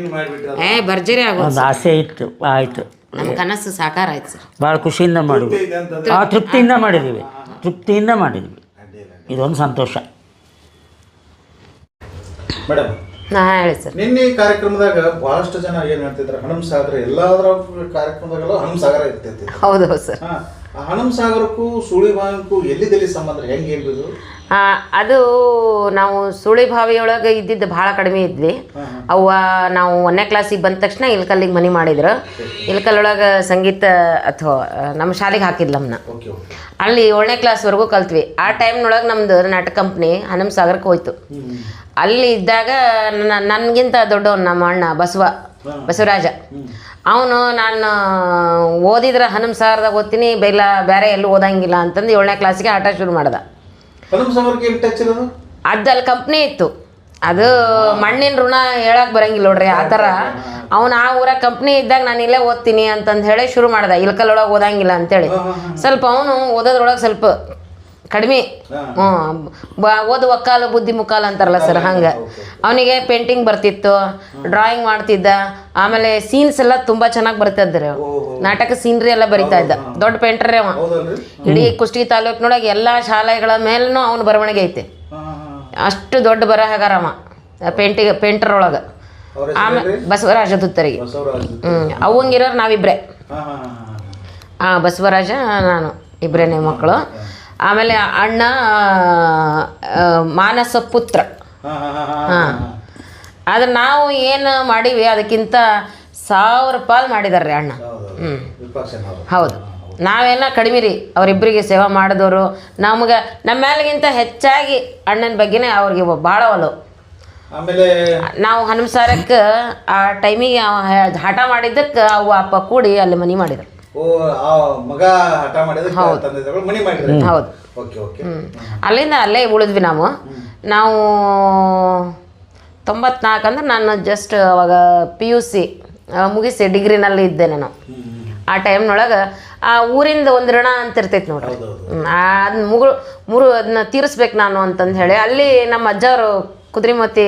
ಏ ಭರ್ಜರಿ ಆಗೋದು ಒಂದು ಆಸೆ ಇತ್ತು ಆಯಿತು. ನಮ್ಮ ಕನಸು ಸಾಕಾರ ಆಯ್ತು ಸರ್. ಭಾಳ ಖುಷಿಯಿಂದ ಮಾಡಿದ್ವಿ. ಆ ತೃಪ್ತಿಯಿಂದ ಮಾಡಿದ್ದೀವಿ ತೃಪ್ತಿಯಿಂದ ಮಾಡಿದ್ವಿ. ಇದೊಂದು ಸಂತೋಷ. ಮೇಡಮ್ ನಾ ಹೇಳಿ ಸರ್. ನಿನ್ನೆ ಈ ಕಾರ್ಯಕ್ರಮದಾಗ ಬಹಳಷ್ಟು ಜನ ಏನ್ ಹೇಳ್ತಿದ್ರು ಹನುಮ ಸಾಗರ ಎಲ್ಲಾದ್ರ ಕಾರ್ಯಕ್ರಮದಾಗೆಲ್ಲ ಹನುಮ ಸಾಗರ ಇರ್ತೈತಿ. ಹೌದು ಹೌದು ಸರ್. ಸುಳಿ ಸಾಗರಕ್ಕೂ ಸುಳಿಭಾಗಕ್ಕೂ ಎಲ್ಲಿದೆಲ್ಲಿ ಸಂಬಂಧ? ಹೆಂಗೆ ಹೇಳ್ಬೋದು? ಅದು ನಾವು ಸುಳಿಭಾವಿಯೊಳಗೆ ಇದ್ದಿದ್ದು ಭಾಳ ಕಡಿಮೆ ಇದ್ವಿ. ಅವ್ವ ನಾವು ಒಂದನೇ ಕ್ಲಾಸಿಗೆ ಬಂದ ತಕ್ಷಣ ಇಲ್ಕಲ್ಲಿಗೆ ಮನೆ ಮಾಡಿದ್ರು. ಇಲ್ಕಲ್ಲೊಳಗೆ ಸಂಗೀತ ಅಥವಾ ನಮ್ಮ ಶಾಲೆಗೆ ಹಾಕಿದ್ಲು ನಮ್ಮನ್ನ ಅಲ್ಲಿ ಏಳನೇ ಕ್ಲಾಸ್ವರೆಗೂ ಕಲ್ತ್ವಿ. ಆ ಟೈಮ್ನೊಳಗೆ ನಮ್ಮದು ನಾಟಕ ಕಂಪ್ನಿ ಹನಮ್ ಸಾಗರಕ್ಕೆ ಹೋಯ್ತು. ಅಲ್ಲಿ ಇದ್ದಾಗ ನನ್ನ ನನಗಿಂತ ದೊಡ್ಡವನು ನಮ್ಮ ಅಣ್ಣ ಬಸವ ಬಸವರಾಜ. ಅವನು ನಾನು ಓದಿದ್ರೆ ಹನಮ್ ಸಾಗರದಾಗ ಓದ್ತೀನಿ ಬೇಲ ಬೇರೆ ಎಲ್ಲೂ ಓದಂಗಿಲ್ಲ ಅಂತಂದು ಏಳನೇ ಕ್ಲಾಸಿಗೆ ಆಟ ಶುರು ಮಾಡ್ದೆ. ಅದಲ್ಲಿ ಕಂಪ್ನಿ ಇತ್ತು. ಅದು ಮಣ್ಣಿನ ಋಣ ಹೇಳಕ್ ಬರಂಗಿಲ್ಲ ನೋಡ್ರಿ ಆ ಥರ. ಅವನು ಆ ಊರ ಕಂಪ್ನಿ ಇದ್ದಾಗ ನಾನು ಇಲ್ಲೇ ಓದ್ತೀನಿ ಅಂತಂದು ಹೇಳಿ ಶುರು ಮಾಡ್ದೆ. ಇಲ್ಕಲ್ಲೊಳಗೆ ಓದಂಗಿಲ್ಲ ಅಂತೇಳಿ. ಸ್ವಲ್ಪ ಅವನು ಓದೋದ್ರೊಳಗೆ ಸ್ವಲ್ಪ ಕಡಿಮೆ. ಹ್ಞೂ ಬ- ಓದು ಒಕ್ಕಾಲು ಬುದ್ಧಿ ಮುಕ್ಕಾಲು ಅಂತಾರಲ್ಲ ಸರ್ ಹಂಗೆ. ಅವನಿಗೆ ಪೇಂಟಿಂಗ್ ಬರ್ತಿತ್ತು ಡ್ರಾಯಿಂಗ್ ಮಾಡ್ತಿದ್ದ ಆಮೇಲೆ ಸೀನ್ಸ್ ಎಲ್ಲ ತುಂಬ ಚೆನ್ನಾಗಿ ಬರ್ತಿದ್ರಿ ನಾಟಕ ಸೀನ್ರಿ ಎಲ್ಲ ಬರಿತಾ ಇದ್ದ. ದೊಡ್ಡ ಪೇಂಟ್ರೇ ಅವ. ಇಡೀ ಕುಷ್ಟಗಿ ತಾಲೂಕಿನೊಳಗೆ ಎಲ್ಲ ಶಾಲೆಗಳ ಮೇಲೂ ಅವನ ಬರವಣಿಗೆ ಐತೆ. ಅಷ್ಟು ದೊಡ್ಡ ಬರಹಗಾರ ಅವ ಪೇಂಟಿಂಗ್ ಪೇಂಟರ್ ಒಳಗೆ. ಆಮೇಲೆ ಬಸವರಾಜ ದುತ್ತರಿಗೆ. ಹ್ಞೂ ಅವಂಗಿರೋರು ನಾವಿಬ್ರೆ. ಹಾ ಬಸವರಾಜ ನಾನು ಇಬ್ಬರೇನೆ ಮಕ್ಕಳು. ಆಮೇಲೆ ಅಣ್ಣ ಮಾನಸ ಪುತ್ರ ಹಾಂ ಆದ್ರೆ ನಾವು ಏನು ಮಾಡೀವಿ ಅದಕ್ಕಿಂತ ಸಾವಿರ ಪಾಲು ಮಾಡಿದಾರೆ ಅಣ್ಣ. ಹೌದು. ಹ್ಞೂ ಹೌದು. ನಾವೆಲ್ಲ ಕಡಿಮೆ ರೀ ಅವರಿಬ್ಬರಿಗೆ ಸೇವಾ ಮಾಡಿದವರು. ನಮ್ಗೆ ನಮ್ಮ ಮೇಲಿಗಿಂತ ಹೆಚ್ಚಾಗಿ ಅಣ್ಣನ ಬಗ್ಗೆನೇ ಅವ್ರಿಗೆ ಭಾಳ ಒಲವು. ಆಮೇಲೆ ನಾವು ಹನುಮಸಾರಕ್ಕೆ ಆ ಟೈಮಿಗೆ ಹಠ ಮಾಡಿದ್ದಕ್ಕೆ ಅವ ಅಪ್ಪ ಕೂಡಿ ಅಲ್ಲಿ ಮನೆ ಮಾಡಿದ್ರು. ಓ ಆ ಮಗ ಹಠ ಮಾಡಿದ್ರೆ ತಂದೆ ತಾಯಿಗಳು ಮನಿ ಮಾಡಿದ್ರೆ. ಹೌದು. Okay okay. ಅಲ್ಲಿಂದ ಅಲ್ಲೇ ಉಳಿದ್ವಿ ನಾವು. ನಾವು ತೊಂಬತ್ನಾಲ್ಕು ಅಂದ್ರೆ ನಾನು ಜಸ್ಟ್ ಅವಾಗ ಪಿ ಯು ಸಿ ಮುಗಿಸಿ ಡಿಗ್ರಿನಲ್ಲಿ ಇದ್ದೆ ನಾನು. ಆ ಟೈಮ್ನೊಳಗೆ ಆ ಊರಿಂದ ಒಂದು ಋಣ ಅಂತ ಇರ್ತೈತೆ ನೋಡ್ರಿ. ಅದನ್ನ ಮುಗು ಮುರು ಅದನ್ನ ತೀರಿಸ್ಬೇಕು ನಾನು ಅಂತಂದು ಹೇಳಿ ಅಲ್ಲಿ ನಮ್ಮ ಅಜ್ಜವರು ಕುದುರೆಮತಿ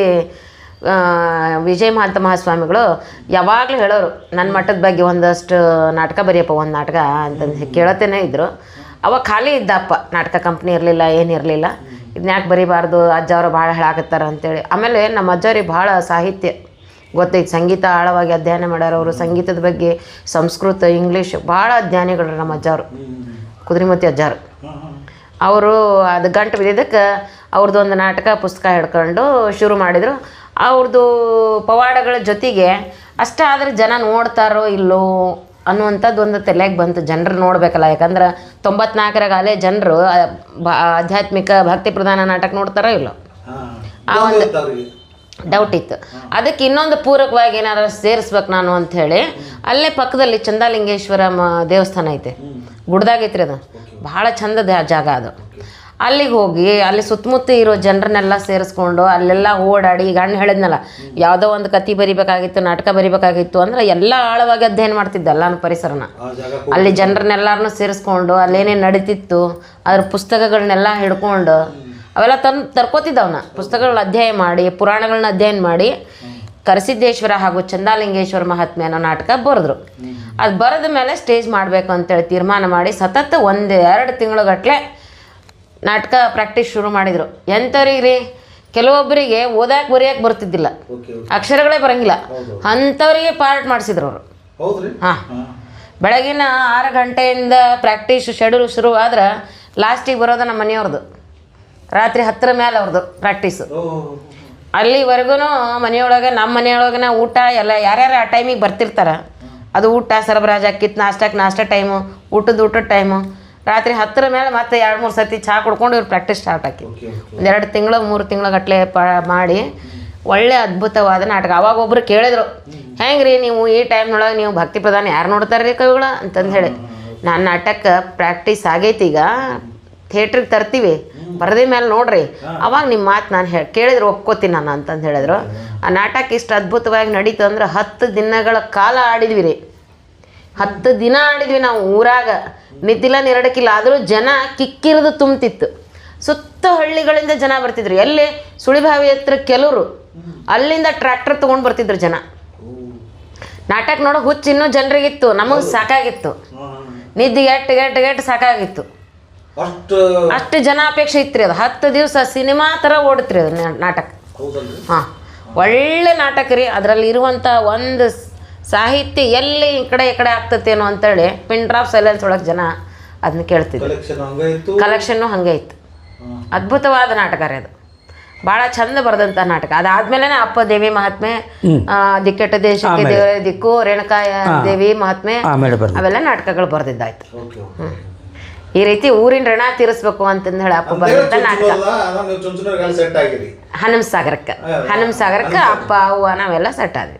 ವಿಜಯ ಮಹಾಂತ ಮಹಾಸ್ವಾಮಿಗಳು ಯಾವಾಗಲೂ ಹೇಳೋರು ನನ್ನ ಮಠದ ಬಗ್ಗೆ ಒಂದಷ್ಟು ನಾಟಕ ಬರೆಯಪ್ಪ, ಒಂದು ನಾಟಕ ಅಂತಂದು ಕೇಳತ್ತೇನೆ ಇದ್ದರು ಅವಾಗ ಖಾಲಿ ಇದ್ದಪ್ಪ, ನಾಟಕ ಕಂಪ್ನಿ ಇರಲಿಲ್ಲ ಏನಿರಲಿಲ್ಲ ಇದನ್ನ ಯಾಕೆ ಬರೀಬಾರ್ದು? ಅಜ್ಜವರು ಭಾಳ ಹೇಳಾಕತ್ತಾರ ಅಂತೇಳಿ. ಆಮೇಲೆ ನಮ್ಮ ಅಜ್ಜವ್ರಿಗೆ ಭಾಳ ಸಾಹಿತ್ಯ ಗೊತ್ತೈತೆ. ಸಂಗೀತ ಆಳವಾಗಿ ಅಧ್ಯಯನ ಮಾಡ್ಯಾರ ಅವರು. ಸಂಗೀತದ ಬಗ್ಗೆ ಸಂಸ್ಕೃತ, ಇಂಗ್ಲೀಷ್ ಭಾಳ ಅಧ್ಯಯನಗಳು ನಮ್ಮ ಅಜ್ಜವರು. ಕುದುರೆಮತಿ ಅಜ್ಜಾರು ಅವರು ಅದು ಗಂಟು ಬಿದ್ದಿದ್ದಕ್ಕೆ ಅವ್ರದ್ದು ಒಂದು ನಾಟಕ, ಪುಸ್ತಕ ಹಿಡ್ಕೊಂಡು ಶುರು ಮಾಡಿದರು. ಅವ್ರದ್ದು ಪವಾಡಗಳ ಜೊತೆಗೆ ಅಷ್ಟೇ ಆದರೆ ಜನ ನೋಡ್ತಾರೋ ಇಲ್ಲೋ ಅನ್ನುವಂಥದ್ದು ಒಂದು ತಲೆಗೆ ಬಂತು. ಜನರು ನೋಡಬೇಕಲ್ಲ ಯಾಕಂದ್ರೆ ತೊಂಬತ್ನಾಲ್ಕರಾಗ ಅಲ್ಲೇ ಜನರು ಆಧ್ಯಾತ್ಮಿಕ ಭಕ್ತಿ ಪ್ರಧಾನ ನಾಟಕ ನೋಡ್ತಾರೋ ಇಲ್ಲೋ? ಆ ಒಂದು ಡೌಟ್ ಇತ್ತು. ಅದಕ್ಕೆ ಇನ್ನೊಂದು ಪೂರಕವಾಗಿ ಏನಾದ್ರು ಸೇರಿಸ್ಬೇಕು ನಾನು ಅಂಥೇಳಿ ಅಲ್ಲೇ ಪಕ್ಕದಲ್ಲಿ ಚಂದಾಲಿಂಗೇಶ್ವರ ದೇವಸ್ಥಾನ ಐತೆ. ಗುಡ್ದಾಗೈತ್ರಿ ಅದು. ಭಾಳ ಚಂದದ ಜಾಗ ಅದು. ಅಲ್ಲಿಗೆ ಹೋಗಿ ಅಲ್ಲಿ ಸುತ್ತಮುತ್ತ ಇರೋ ಜನರನ್ನೆಲ್ಲ ಸೇರಿಸ್ಕೊಂಡು ಅಲ್ಲೆಲ್ಲ ಓಡಾಡಿ ಈಗ ಅಣ್ಣ ಹೇಳಿದ್ನಲ್ಲ ಯಾವುದೋ ಒಂದು ಕತಿ ಬರಿಬೇಕಾಗಿತ್ತು ನಾಟಕ ಬರಿಬೇಕಾಗಿತ್ತು ಅಂದ್ರೆ ಎಲ್ಲ ಆಳವಾಗಿ ಅಧ್ಯಯನ ಮಾಡ್ತಿದ್ದೆ ಅಲ್ಲ ಪರಿಸರನ. ಅಲ್ಲಿ ಜನರನ್ನೆಲ್ಲರನ್ನೂ ಸೇರಿಸ್ಕೊಂಡು ಅಲ್ಲೇನೇನು ನಡೀತಿತ್ತು ಅದ್ರ ಪುಸ್ತಕಗಳನ್ನೆಲ್ಲ ಹಿಡ್ಕೊಂಡು ಅವೆಲ್ಲ ತಂದು ತರ್ಕೋತಿದ್ದವನ್ನ ಪುಸ್ತಕಗಳನ್ನ ಅಧ್ಯಯನ ಮಾಡಿ ಪುರಾಣಗಳನ್ನ ಅಧ್ಯಯನ ಮಾಡಿ ಕರಸಿದ್ದೇಶ್ವರ ಹಾಗೂ ಚಂದಾಲಿಂಗೇಶ್ವರ ಮಹಾತ್ಮೆ ಅನ್ನೋ ನಾಟಕ ಬರೆದ್ರು. ಅದು ಬರೆದ ಮೇಲೆ ಸ್ಟೇಜ್ ಮಾಡಬೇಕು ಅಂತೇಳಿ ತೀರ್ಮಾನ ಮಾಡಿ ಸತತ ಒಂದು ಎರಡು ತಿಂಗಳುಗಟ್ಟಲೆ ನಾಟಕ ಪ್ರಾಕ್ಟೀಸ್ ಶುರು ಮಾಡಿದರು. ಎಂಥವ್ರಿಗೆ ರೀ ಕೆಲವೊಬ್ಬರಿಗೆ ಓದಕ್ಕೆ ಬರೆಯಕ್ಕೆ ಬರ್ತಿದ್ದಿಲ್ಲ. ಅಕ್ಷರಗಳೇ ಬರಂಗಿಲ್ಲ. ಅಂಥವ್ರಿಗೆ ಪಾರ್ಟ್ ಮಾಡಿಸಿದ್ರು ಅವರು. ಹಾಂ. ಬೆಳಗಿನ ಆರು ಗಂಟೆಯಿಂದ ಪ್ರಾಕ್ಟೀಸ್ ಶೆಡ್ಯೂಲ್ ಶುರು ಆದ್ರೆ ಲಾಸ್ಟಿಗೆ ಬರೋದು ನಮ್ಮ ಮನೆಯವ್ರದ್ದು ರಾತ್ರಿ ಹತ್ತರ ಮೇಲೆ ಅವ್ರದ್ದು ಪ್ರಾಕ್ಟೀಸು ಅಲ್ಲಿವರೆಗೂ ಮನೆಯೊಳಗೆ ನಮ್ಮ ಮನೆಯೊಳಗಿನ ಊಟ ಎಲ್ಲ ಯಾರ್ಯಾರು ಆ ಟೈಮಿಗೆ ಬರ್ತಿರ್ತಾರೆ? ಅದು ಊಟ ಸರಬರಾಜು ಆಕಿತ್ತು ನಾಷ್ಟಕ್ಕೆ ನಾಷ್ಟ ಟೈಮು ಊಟದ ಊಟದ ಟೈಮು ರಾತ್ರಿ ಹತ್ತರ ಮೇಲೆ ಮತ್ತೆ ಎರಡು ಮೂರು ಸರ್ತಿ ಚಹಾ ಕುಡ್ಕೊಂಡು ಇವ್ರು ಪ್ರಾಕ್ಟೀಸ್ ಸ್ಟಾರ್ಟ್ ಆಕಿ. ಒಂದು ಎರಡು ಒಂದೆರಡು ತಿಂಗಳು ಮೂರು ತಿಂಗಳ ಗಟ್ಟಲೆ ಪ ಮಾಡಿ ಒಳ್ಳೆ ಅದ್ಭುತವಾದ ನಾಟಕ. ಅವಾಗ ಒಬ್ರು ಕೇಳಿದ್ರು ಹೆಂಗ್ರಿ ನೀವು ಈ ಟೈಮ್ನೊಳಗೆ ನೀವು ಭಕ್ತಿ ಪ್ರಧಾನ ಯಾರು ನೋಡ್ತಾರೆ ರೀ ಕವಿಗಳ ಅಂತಂದು ಹೇಳಿ. ನಾನು ನಾಟಕ ಪ್ರಾಕ್ಟೀಸ್ ಆಗೈತಿ ಈಗ ಥಿಯೇಟ್ರಿಗೆ ತರ್ತೀವಿ ಬರದಿ ಮೇಲೆ ನೋಡ್ರಿ. ಅವಾಗ ನಿಮ್ಮ ಮಾತು ನಾನು ಹೇಳಿ ಕೇಳಿದ್ರೆ ಒಪ್ಕೋತೀನಿ ನಾನು ಅಂತಂದು ಹೇಳಿದ್ರು. ಆ ನಾಟಕ ಇಷ್ಟು ಅದ್ಭುತವಾಗಿ ನಡೀತು ಅಂದ್ರೆ ಹತ್ತು ದಿನಗಳ ಕಾಲ ಆಡಿದ್ವಿ ರೀ. ಹತ್ತು ದಿನ ಆಡಿದ್ವಿ ನಾವು ಊರಾಗ. ನಿದ್ದಿಲ್ಲ ನಿರಡಕ್ಕಿಲ್ಲ ಆದರೂ ಜನ ಕಿಕ್ಕಿರದು ತುಂಬ್ತಿತ್ತು. ಸುತ್ತ ಹಳ್ಳಿಗಳಿಂದ ಜನ ಬರ್ತಿದ್ರು. ಎಲ್ಲಿ? ಸುಳಿಭಾವಿ ಹತ್ರ ಕೆಲವರು ಅಲ್ಲಿಂದ ಟ್ರ್ಯಾಕ್ಟರ್ ತಗೊಂಡು ಬರ್ತಿದ್ರು ಜನ. ನಾಟಕ ನೋಡೋ ಹುಚ್ಚು ಇನ್ನೂ ಜನರಿಗಿತ್ತು. ನಮಗೆ ಸಾಕಾಗಿತ್ತು. ನಿದ್ದೆ ಎಟ್ಟು ಗೆಟ್ಟು ಗೆಟ್ಟು ಸಾಕಾಗಿತ್ತು. ಅಷ್ಟು ಜನ ಅಪೇಕ್ಷೆ ಇತ್ತು ರೀ ಅದು. ಹತ್ತು ದಿವಸ ಸಿನಿಮಾ ಥರ ಓಡುತ್ರಿ ಅದು ನಾಟಕ. ಹಾಂ. ಒಳ್ಳೆ ನಾಟಕ ರೀ. ಅದರಲ್ಲಿ ಇರುವಂಥ ಒಂದು ಸಾಹಿತ್ಯ ಎಲ್ಲಿ ಈ ಕಡೆ ಈ ಕಡೆ ಆಗ್ತತೇನೋ ಅಂತೇಳಿ ಪಿನ್ ಡ್ರಾಪ್ ಸೈಲೆನ್ಸ್ ಒಳಗೆ ಜನ ಅದನ್ನ ಕೇಳ್ತಿದ್ರು. ಕಲೆಕ್ಷನ್ ಹಂಗ ಇತ್ತು? ಕಲೆಕ್ಷನ್ನು ಹಂಗೆ ಇತ್ತು. ಅದ್ಭುತವಾದ ನಾಟಕ ರೀ ಅದು. ಭಾಳ ಚಂದ ಬರೆದಂಥ ನಾಟಕ. ಅದಾದ್ಮೇಲೆ ಅಪ್ಪ ದೇವಿ ಮಹಾತ್ಮೆ ಆ, ದಿಕ್ಕೆಟ್ಟ ದೇಶಕ್ಕೆ ದೇವರ ದಿಕ್ಕು ರೇಣುಕಾಯ ದೇವಿ ಮಹಾತ್ಮೆ ಅವೆಲ್ಲ ನಾಟಕಗಳು ಬರೆದಿದ್ದಾಯ್ತು. ಈ ರೀತಿ ಊರಿನ ಋಣ ತೀರಿಸ್ಬೇಕು ಅಂತಂದು ಹೇಳಿ ಅಪ್ಪ ಬರೆದಂಥ ನಾಟಕ. ಹನುಮ ಸಾಗರಕ್ಕೆ ಹನುಮ ಸಾಗರಕ್ಕೆ ಅಪ್ಪ ಅವ್ವ ನಾವೆಲ್ಲ ಸೆಟ್ ಆದ್ವಿ.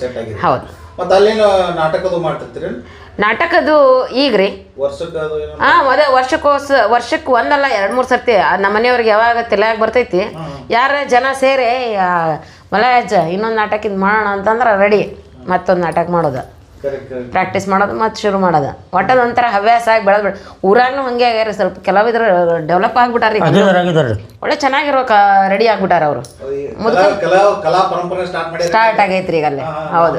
ಸೆಟ್ ಹೌದು. ಮತ್ತೆ ಅಲ್ಲೇನು ನಾಟಕದು ಮಾಡ್ತಿರ್ತೀರಿ? ಈಗ ರೀ ವರ್ಷಕ್ಕೆ ಅದು ಏನೋ ಹಾಂ ಅದೇ ವರ್ಷಕ್ಕೋಸ್ ವರ್ಷಕ್ಕೆ ಒಂದಲ್ಲ ಎರಡು ಮೂರು ಸರ್ತಿ. ನಮ್ಮ ಮನೆಯವ್ರಿಗೆ ಯಾವಾಗ ತಲೆಯಾಗ ಬರ್ತೈತಿ. ಯಾರ ಜನ ಸೇರಿ ಮಲಯಾಜ ಇನ್ನೊಂದು ನಾಟಕ ಇದು ಮಾಡೋಣ ಅಂತಂದ್ರೆ ರೆಡಿ ಮತ್ತೊಂದು ನಾಟಕ ಮಾಡೋದು. ಪ್ರಾಕ್ಟೀಸ್ ಮಾಡೋದು ಮತ್ತು ಶುರು ಮಾಡೋದು. ಒಟ್ಟದ ಒಂಥರ ಹವ್ಯಾಸ ಆಗಿ ಬೆಳೆದ್ ಬಿಡ ಊರಾಗೂ ಹಂಗೆ ಆಗ್ಯಾರ ಸ್ವಲ್ಪ ಕೆಲವಿದ್ರ ಡೆವಲಪ್ ಆಗ್ಬಿಟ್ಟಾರ ಒಳ್ಳೆ ಚೆನ್ನಾಗಿರೋ ರೆಡಿ ಆಗ್ಬಿಟ್ಟಾರ ಅವರು. ಕಲಾ ಕಲಾ ಕಲಾ ಪರಂಪರೆ ಸ್ಟಾರ್ಟ್ ಆಗೈತ್ರಿ ಈಗ ಅಲ್ಲೇ. ಹೌದು.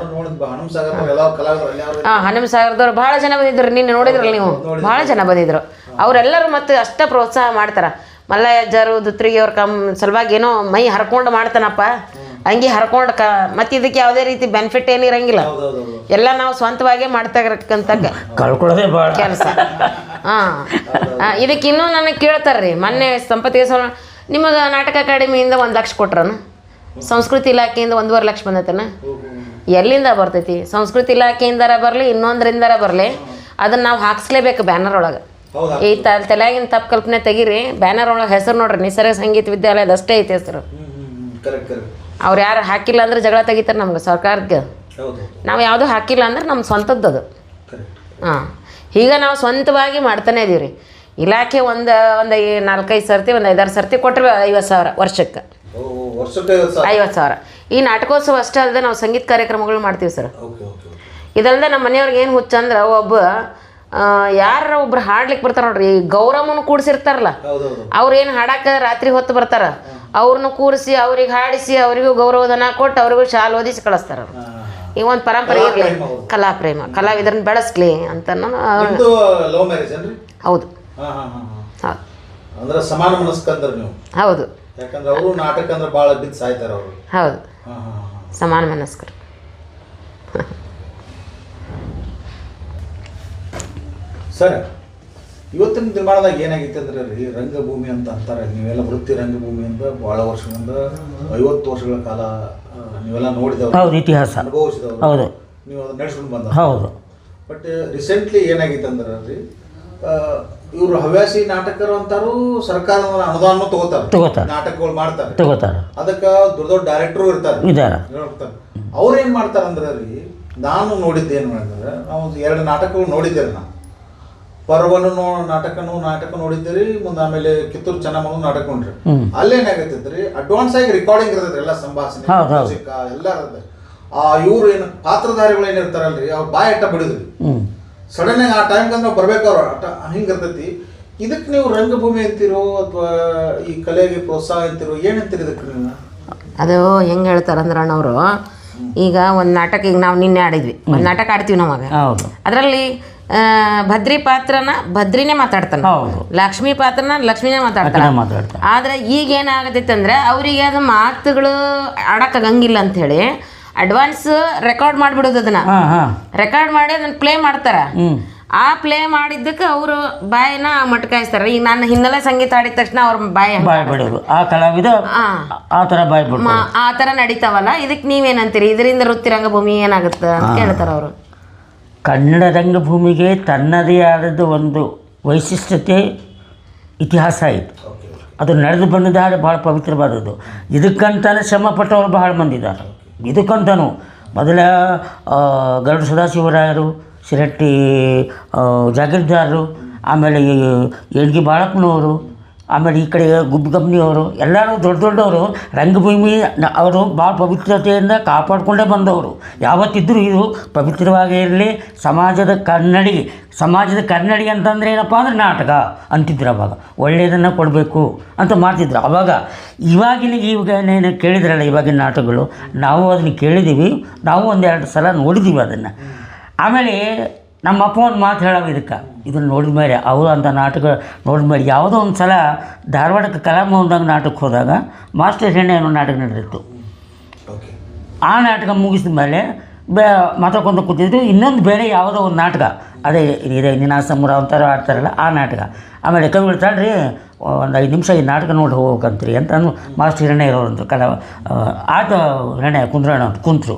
ಹಾಂ ಹನುಮ ಸಾಗರದವ್ರು ಭಾಳ ಜನ ಬಂದಿದ್ರು ನಿನ್ನೆ ನೋಡಿದ್ರಲ್ಲ ನೀವು? ಭಾಳ ಜನ ಬಂದಿದ್ರು. ಅವರೆಲ್ಲರೂ ಮತ್ತೆ ಅಷ್ಟೇ ಪ್ರೋತ್ಸಾಹ ಮಾಡ್ತಾರ. ಮಲ್ಲಯ್ಯಜ್ಜರು ದುತ್ರಿಗೆ ಅವ್ರ ಕಮ್ ಸಲುವಾಗಿ ಏನೋ ಮೈ ಹರ್ಕೊಂಡು ಮಾಡ್ತಾನಪ್ಪ. ಅಂಗಿ ಹರ್ಕೊಂಡು ಕ ಮತ್ತೆ ಇದಕ್ಕೆ ಯಾವುದೇ ರೀತಿ ಬೆನಿಫಿಟ್ ಏನು ಇರಂಗಿಲ್ಲ. ಎಲ್ಲ ನಾವು ಸ್ವಂತವಾಗೇ ಮಾಡ್ತಾ ಇರಕ್ಕಂತ ಕಳ್ಕೊಳ್ಳೋದೇ ಭಾಳ ಕೆಲಸ. ಹಾಂ. ಇದಕ್ಕೆ ಇನ್ನೂ ನನಗೆ ಕೇಳ್ತಾರ್ರಿ. ಮೊನ್ನೆ ಸಂಪತ್ತಿಗೆ ಸಲ ನಿಮಗೆ ನಾಟಕ ಅಕಾಡೆಮಿಯಿಂದ ಒಂದು ಲಕ್ಷ ಕೊಟ್ರನು? ಸಂಸ್ಕೃತಿ ಇಲಾಖೆಯಿಂದ ಒಂದೂವರೆ ಲಕ್ಷ ಬಂದೈತನ? ಎಲ್ಲಿಂದ ಬರ್ತೈತಿ? ಸಂಸ್ಕೃತಿ ಇಲಾಖೆಯಿಂದಾರ ಬರಲಿ ಇನ್ನೊಂದರಿಂದಾರ ಬರಲಿ. ಅದನ್ನು ನಾವು ಹಾಕ್ಸ್ಲೇಬೇಕು ಬ್ಯಾನರ್ ಒಳಗೆ. ಹೌದಾ? ಈ ತ ತಲೆಯಾಗಿನ ತಪ್ಪು ಕಲ್ಪನೆ ತೆಗೀರಿ. ಬ್ಯಾನರ್ ಒಳಗೆ ಹೆಸರು ನೋಡ್ರಿ. ನಿಸರ್ಗ ಸಂಗೀತ ವಿದ್ಯಾಲಯದ ಅಷ್ಟೇ ಐತಿ ಹೆಸರು. ಕರೆಕ್ಟ್ ಕರೆಕ್ಟ್ ಅವ್ರು ಯಾರು ಹಾಕಿಲ್ಲ ಅಂದ್ರೆ ಜಗಳ ತೆಗಿತಾರೆ ನಮ್ಗೆ ಸರ್ಕಾರಕ್ಕೆ ನಾವು ಯಾವುದೂ ಹಾಕಿಲ್ಲ ಅಂದ್ರೆ ನಮ್ಮ ಸ್ವಂತದ್ದು ಅದು. ಹಾಂ. ಈಗ ನಾವು ಸ್ವಂತವಾಗಿ ಮಾಡ್ತಾನೆ ಇದೀವಿ ರೀ ಇಲಾಖೆ ಒಂದು ಒಂದು ನಾಲ್ಕೈದು ಸರ್ತಿ ಒಂದು ಐದಾರು ಸರ್ತಿ ಕೊಟ್ಟರೆ ಐವತ್ತು ಸಾವಿರ ವರ್ಷಕ್ಕೆ. ಐವತ್ತು ಸಾವಿರ? ಈ ನಾಟಕೋತ್ಸವ ಅಷ್ಟೇ ಅಲ್ಲದೆ ನಾವು ಸಂಗೀತ ಕಾರ್ಯಕ್ರಮಗಳು ಮಾಡ್ತೀವಿ ಸರ್. ಇದಲ್ಲದೆ ನಮ್ಮ ಮನೆಯವ್ರಿಗೆ ಏನು ಹುಚ್ಚಂದ್ರೆ ಒಬ್ಬ ಯಾರ ಒಬ್ರು ಹಾಡ್ಲಿಕ್ಕೆ ಬರ್ತಾರೆ ನೋಡ್ರಿ ಈ ಕೂಡಿಸಿರ್ತಾರಲ್ಲ. ಅವ್ರು ಏನು ಹಾಡಕ್ಕೆ ರಾತ್ರಿ ಹೊತ್ತು ಬರ್ತಾರ? ಅವ್ರನ್ನ ಕೂರಿಸಿ ಅವ್ರಿಗೆ ಹಾಡಿಸಿ ಅವರಿಗೂ ಗೌರವಧನ ಕೊಟ್ಟು ಅವ್ರಿಗೂ ಶಾಲು ಓದಿಸಿ ಕಳಿಸ್ತಾರೆ ಈಗ ಒಂದು ಪರಂಪರೆ ಇರಲಿ. ಕಲಾ ಪ್ರೇಮ ಕಲಾವಿದರನ್ನ ಬೆಳೆಸ್ಲಿ ಅಂತ ನಾನು ಹೌದು. ಹೌದು. ಹೌದು ಅವರು ಅವರು. ಸಮಾನ ಮನಸ್ಕರು. ಸರ್. ಇವತ್ತಿನ ದಿನಮಾನದಾಗ ಏನಾಗೈತೆ ಅಂದ್ರೆ ರೀ ರಂಗಭೂಮಿ ಅಂತ ಅಂತಾರೆ. ನೀವೆಲ್ಲ ವೃತ್ತಿ ರಂಗಭೂಮಿ ಅಂತ ಭಾಳ ವರ್ಷದಿಂದ ಐವತ್ತು ವರ್ಷಗಳ ಕಾಲ ನೀವೆಲ್ಲ ನೋಡಿದವ್ರು. ಹೌದು ಇತಿಹಾಸ. ಅನುಭವಿಸಿದವರು. ಹೌದು. ನೀವು ಅದನ್ನ ನಡೆಸ್ಕೊಂಡು ಬಂದ ಹೌದು. ಬಟ್ ರೀಸೆಂಟ್ಲಿ ಏನಾಗೈತೆ ಅಂದ್ರೆ ರೀ ಇವರು ಹವ್ಯಾಸಿ ನಾಟಕರು ಅಂತಾರು ಸರ್ಕಾರ ಅನುದಾನ ತಗೋತಾರೆ. ತಗೋತಾರೆ. ನಾಟಕಗಳು ಮಾಡ್ತಾರೆ. ತಗೋತಾರೆ. ಅದಕ್ಕೆ ದೊಡ್ಡ ದೊಡ್ಡ ಡೈರೆಕ್ಟ್ರು ಇರ್ತಾರೆ. ಇದ್ದಾರೆ ಅವ್ರು ಏನು ಮಾಡ್ತಾರೆ ಅಂದ್ರೆ ರೀ ನಾನು ನೋಡಿದ್ದೆ ಏನು ಮಾಡಿದ್ರೆ ನಾವು ಒಂದು ಎರಡು ನಾಟಕಗಳು ನೋಡಿದ್ದೇವೆ ನಾನು ಪರ್ವನು ನೋ ನಾಟಕನು ನಾಟಕ ನೋಡಿದ್ದೀರಿ ಮುಂದೆ ಆಮೇಲೆ ಕಿತ್ತೂರು ಚೆನ್ನಮ್ಮನು ನಾಟಕ ನೋಡ್ರಿ ಅಲ್ಲೇ ಅಲ್ಲೇನಾಗತ್ತೈತ್ರಿ ಅಡ್ವಾನ್ಸ್ ಆಗಿ ರೆಕಾರ್ಡಿಂಗ್ ಇರ್ತೈತ್ರಿ ಎಲ್ಲ ಸಂಭಾಷಣೆ. ಎಲ್ಲ ಇರ್ತದೆ. ಆ ಇವ್ರು ಏನು ಪಾತ್ರಧಾರಿಗಳು ಏನಿರ್ತಾರಲ್ರಿ ಅವ್ರು ಬಾಯಿ ಅಟ್ಟ ಬಿಡಿದ್ರಿ. ಸಡನ್ ಆಗಿ ಆ ಟೈಮ್ ಅಂದ್ರೆ ಬರ್ಬೇಕು ಅವ್ರು ಅಟ ಹಿಂಗಿರ್ತೈತಿ ಇದಕ್ಕೆ ನೀವು ರಂಗಭೂಮಿ ಅಂತೀರೋ ಅಥವಾ ಈ ಕಲೆಗೆ ಪ್ರೋತ್ಸಾಹ ಅಂತೀರೋ ಏನಂತೀರಿ ಇದಕ್ಕೆ ನೀವು? ಅದು ಹೆಂಗೆ ಹೇಳ್ತಾರಂದ್ರೆ ಅಣ್ಣವರು ಈಗ ಒಂದು ನಾಟಕ ಈಗ ನಾವು ನಿನ್ನೆ ಆಡಿದ್ವಿ. ಒಂದು ನಾಟಕ ಆಡ್ತೀವಿ ನಾವಾಗ ಹೌದು. ಅದರಲ್ಲಿ ಭದ್ರಿ ಪಾತ್ರನ ಭದ್ರಿನೇ ಮಾತಾಡ್ತಾನೆ. ಹೌದು. ಲಕ್ಷ್ಮಿ ಪಾತ್ರನ ಲಕ್ಷ್ಮಿನೇ ಮಾತಾಡ್ತಾನೆ. ಆದ್ರೆ ಈಗ ಏನಾಗತೈತೆ ಅಂದ್ರೆ ಅವರಿಗೆ ಅದು ಮಾತುಗಳು ಆಡಕ್ಕಾಗಂಗಿಲ್ಲ ಹೇಳಿ ಅಡ್ವಾನ್ಸ್ ರೆಕಾರ್ಡ್ ಮಾಡಿಬಿಡೋದು ಅದನ್ನ. ಹಾಂ ಹಾಂ. ರೆಕಾರ್ಡ್ ಮಾಡಿ ಅದನ್ನ ಪ್ಲೇ ಮಾಡ್ತಾರ. ಆ ಪ್ಲೇ ಮಾಡಿದ್ದಕ್ಕೆ ಅವರು ಬಾಯಿನ ಮಟ್ಕಾಯಿಸ್ತಾರೆ ಈಗ ನಾನು ಹಿನ್ನೆಲೆ ಸಂಗೀತ ಆಡಿದ ತಕ್ಷಣ ಅವ್ರ ಬಾಯಿ ಹಂಗ್- ಬಾಯ್ ಬಿಡೋದು. ಆ ಕಲಾವಿದ ಆ, ಆ ಥರ ಬಾಯ್ ಬಿಡೋದು ಮ- ಆ ಥರ ನಡೀತಾವಲ್ಲ? ಇದಕ್ಕೆ ನೀವೇನಂತೀರಿ? ಇದರಿಂದ ವೃತ್ತಿ ಭೂಮಿ ಏನಾಗುತ್ತೆ ಅಂತ ಕೇಳ್ತಾರ ಅವರು. ಕನ್ನಡ ರಂಗಭೂಮಿಗೆ ತನ್ನದೇ ಆದದ್ದು ಒಂದು ವೈಶಿಷ್ಟ್ಯತೆ ಇತಿಹಾಸ ಇತ್ತು ಅದು ನಡೆದು ಬಂದಿದ್ದಾರೆ ಭಾಳ ಪವಿತ್ರವಾದದ್ದು. ಇದಕ್ಕಂತಾನೆ ಶ್ರಮ ಪಟ್ಟವರು ಬಹಳ ಮಂದಿ ಇದ್ದಾರೆ. ಇದಕ್ಕಂತನೂ ಮೊದಲ ಗರುಡ ಸದಾಶಿವರಾಯರು ಶಿರಟ್ಟಿ ಜಾಗೀರ್ದಾರರು ಆಮೇಲೆ ಎಣ್ಗಿ ಬಾಳಪ್ಪನವರು ಆಮೇಲೆ ಈ ಕಡೆ ಗುಬ್ಗಮ್ನಿಯವರು ಎಲ್ಲರೂ ದೊಡ್ಡ ದೊಡ್ಡವರು, ರಂಗಭೂಮಿ ಅವರು ಭಾಳ ಪವಿತ್ರತೆಯಿಂದ ಕಾಪಾಡಿಕೊಂಡೇ ಬಂದವರು. ಯಾವತ್ತಿದ್ದರೂ ಇದು ಪವಿತ್ರವಾಗಿ ಇರಲಿ. ಸಮಾಜದ ಕನ್ನಡಿ ಸಮಾಜದ ಕನ್ನಡಿ ಅಂತಂದರೆ ಏನಪ್ಪ ಅಂದ್ರೆ ನಾಟಕ ಅಂತಿದ್ರು ಅವಾಗ. ಒಳ್ಳೆಯದನ್ನು ಕೊಡಬೇಕು ಅಂತ ಮಾಡ್ತಿದ್ರು. ಅವಾಗ ಇವಾಗಿನ ಇವಾಗ ಏನೇನು ಕೇಳಿದ್ರಲ್ಲ, ಇವಾಗಿನ ನಾಟಕಗಳು. ನಾವು ಅದನ್ನು ಕೇಳಿದ್ದೀವಿ ನಾವು ಒಂದೆರಡು ಸಲ ನೋಡಿದ್ದೀವಿ ಅದನ್ನು. ಆಮೇಲೆ ನಮ್ಮ ಅಪ್ಪ ಒಂದು ಮಾತು ಹೇಳೋದು ಇದಕ್ಕೆ. ಇದನ್ನು ನೋಡಿದ ಮೇಲೆ ಅವರು ಅಂತ ನಾಟಕ ನೋಡಿದ ಮೇಲೆ ಯಾವುದೋ ಒಂದು ಸಲ ಧಾರವಾಡಕ್ಕೆ ಕಲಾಭವನದಾಗ ನಾಟಕಕ್ಕೆ ಹೋದಾಗ ಮಾಸ್ಟರ್ ಹೆಣ್ಣೆ ಅನ್ನೋ ನಾಟಕ ನಡೆದಿತ್ತು. ಆ ನಾಟಕ ಮುಗಿಸಿದ ಮೇಲೆ ಬೇ ಮಾತಾಡ್ಕೊಂಡು ಕೂತಿದ್ರು. ಇನ್ನೊಂದು ಬೇರೆ ಯಾವುದೋ ಒಂದು ನಾಟಕ. ಅದೇ ಇದೇ ನಿನಾಸಮುರ ಅಂತಾರ ಆಡ್ತಾರಲ್ಲ ಆ ನಾಟಕ. ಆಮೇಲೆ ಕವಿ ಹೇಳ್ತಾಳ್ರಿ ಒಂದು ಐದು ನಿಮಿಷ ಈ ನಾಟಕ ನೋಡಿ ಹೋಗ್ಬೇಕಂತ್ರಿ ಅಂತ ಮಾಸ್ಟರ್ ಹಿರಣ್ಯ ಅಂತ ಕಲಾ ಆತ ಹಿರಣ್ಯ ಕುಂದ್ರಣ್ಣ ಅಂತ ಕುಂತರು.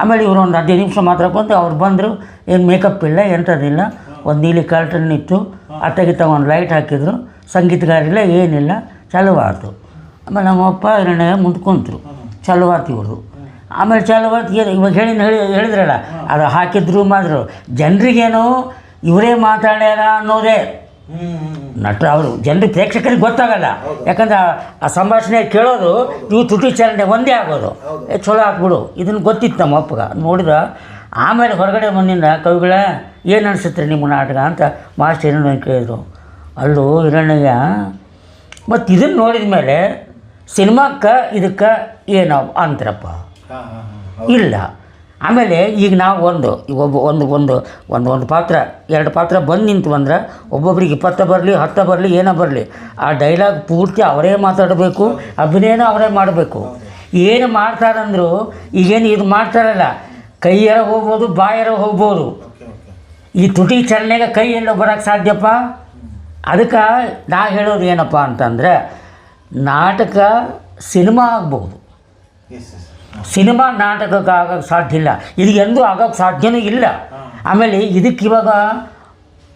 ಆಮೇಲೆ ಇವರು ಒಂದು ಹದಿನೈದು ನಿಮಿಷ ಮಾತ್ರ ಬಂದು ಅವ್ರು ಬಂದರು, ಏನು ಮೇಕಪ್ ಇಲ್ಲ ಎಂಥದ್ದಿಲ್ಲ ಒಂದು ನೀಲಿ ಕರ್ಟನ್ ಇತ್ತು ಅತ್ತಗಿತ್ತ ಒಂದು ಲೈಟ್ ಹಾಕಿದರು. ಸಂಗೀತಗಾರಿಲ್ಲ ಏನಿಲ್ಲ ಚಾಲು ಆಯ್ತು ಆಮೇಲೆ ನಮ್ಮಪ್ಪ ಎರಡನೇ ಮುಂದೆ ಕುಂತರು ಚಾಲು ಆಯ್ತು ಇವ್ರದ್ದು ಆಮೇಲೆ ಚಾಲು ಆಯ್ತು ಏನು ಇವಾಗ ಹೇಳಿ ಹೇಳಿ ಹೇಳಿದ್ರಲ್ಲ, ಅದು ಹಾಕಿದ್ರು ಮಾಡಿದ್ರು ಜನರಿಗೇನು ಇವರೇ ಮಾತಾಡ್ಯಾರ ಅನ್ನೋದೇ. ನಟ ಅವರು ಜನರು ಪ್ರೇಕ್ಷಕರಿಗೆ ಗೊತ್ತಾಗಲ್ಲ. ಯಾಕಂದ್ರೆ ಆ- ಸಂಭಾಷಣೆ ಕೇಳೋದು ಇವು ತುಟಿ ಚರಣೆ ಒಂದೇ ಆಗೋದು. ಏ ಚಲೋ ಹಾಕ್ಬಿಡು ಇದನ್ನು ಗೊತ್ತಿತ್ತು ನಮ್ಮ ಅಪ್ಪಗ. ನೋಡಿದ ಆಮೇಲೆ ಹೊರಗಡೆ ಬಂದಿಂದ ಕವಿಗಳ ಏನು ಅನಿಸುತ್ತೆ ನಿಮ್ಮ ನಾಟಕ ಅಂತ ಮಾಸ್ಟರ್ ಹಿರಣ್ಯ ಕೇಳಿದ್ರು. ಅಲ್ಲೂ ಹಿರಣ್ಣಯ್ಯ ಮತ್ತು ಇದನ್ನು ನೋಡಿದ ಮೇಲೆ ಸಿನಿಮಾಕ್ಕೆ ಇದಕ್ಕೆ ಏನು ಅಂತಾರಪ್ಪ ಇಲ್ಲ. ಆಮೇಲೆ ಈಗ ನಾವು ಒಂದು ಒಬ್ಬ ಒಂದು ಒಂದು ಒಂದು ಒಂದು ಪಾತ್ರ, ಎರಡು ಪಾತ್ರ ಬಂದು ನಿಂತು ಅಂದ್ರೆ ಒಬ್ಬೊಬ್ರಿಗೆ ಇಪ್ಪತ್ತ ಬರಲಿ, ಹತ್ತ ಬರಲಿ, ಏನೋ ಬರಲಿ, ಆ ಡೈಲಾಗ್ ಪೂರ್ತಿ ಅವರೇ ಮಾತಾಡಬೇಕು, ಅಭಿನಯನ ಅವರೇ ಮಾಡಬೇಕು. ಏನು ಮಾಡ್ತಾರಂದ್ರು, ಈಗೇನು ಇದು ಮಾಡ್ತಾರಲ್ಲ, ಕೈಯರ ಹೋಗ್ಬೋದು, ಬಾಯರ ಹೋಗ್ಬೋದು. ಈ ತುಟಿ ಚಲನೆಗೆ ಕೈ ಎಲ್ಲೋ ಬರೋಕ್ಕೆ ಸಾಧ್ಯಪ್ಪ? ಅದಕ್ಕೆ ನಾ ಹೇಳೋದು ಏನಪ್ಪ ಅಂತಂದರೆ, ನಾಟಕ ಸಿನಿಮಾ ಆಗ್ಬೋದು ಸಿನಿಮಾ ನಾಟಕಕ್ಕೆ ಆಗೋಕ್ಕೆ ಸಾಧ್ಯ ಇಲ್ಲ ಇದು ಎಂದೂ ಆಗೋಕ್ಕೆ ಸಾಧ್ಯನೂ ಇಲ್ಲ. ಆಮೇಲೆ ಇದಕ್ಕೆ ಇವಾಗ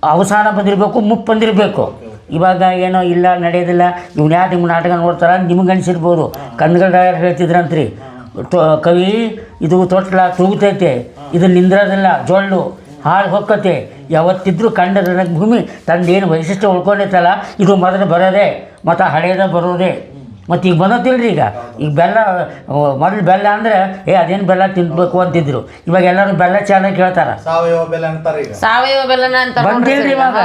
ಅವಸಾನ ಬಂದಿರಬೇಕು ಮುಪ್ಪು ಬಂದಿರಬೇಕು. ಇವಾಗ ಏನೋ ಇಲ್ಲ ನಡೆಯೋದಿಲ್ಲ. ಇವ್ನು ಯಾರು ನಿಮ್ಮ ನಾಟಕ ನೋಡ್ತಾರ ನಿಮ್ಗೆ ಅನಿಸಿರ್ಬೋದು. ಕನ್ನಡ ಹೇಳ್ತಿದ್ರಂತ್ರಿ. ತೊ ಕವಿ ಇದು ತೊಟ್ಲ ತೂಗುತೈತೆ. ಇದು ನಿಂದ್ರದಿಲ್ಲ ಜೊಳ್ಳು ಹಾಳು ಹೊಕ್ಕತೆ. ಯಾವತ್ತಿದ್ರೂ ಕಂಡ ಭೂಮಿ ತಂದೇನು ವೈಶಿಷ್ಟ್ಯ ಉಳ್ಕೊಂಡೈತಲ್ಲ ಇದು ಮೊದಲು ಬರೋದೇ ಮತ್ತು ಹಳೆಯದ ಬರೋದೇ. ಮತ್ತು ಈಗ ಬಂದತ್ತಿಲ್ರಿ ಈಗ. ಈಗ ಬೆಲ್ಲ ಮೊದಲು ಬೆಲ್ಲ ಅಂದರೆ ಏ ಅದೇನು ಬೆಲ್ಲ ತಿನ್ಬೇಕು ಅಂತಿದ್ರು. ಇವಾಗ ಎಲ್ಲರೂ ಬೆಲ್ಲ ಚೆನ್ನಾಗಿ ಕೇಳ್ತಾರ. ಸಾವಯವ ಬೆಲ್ಲ ಅಂತಾರೆ ಈಗ. ಸಾವಯವ ಬೆಲ್ಲನ ಅಂತ ಬಂದಿಲ್ರಿ ಇವಾಗ.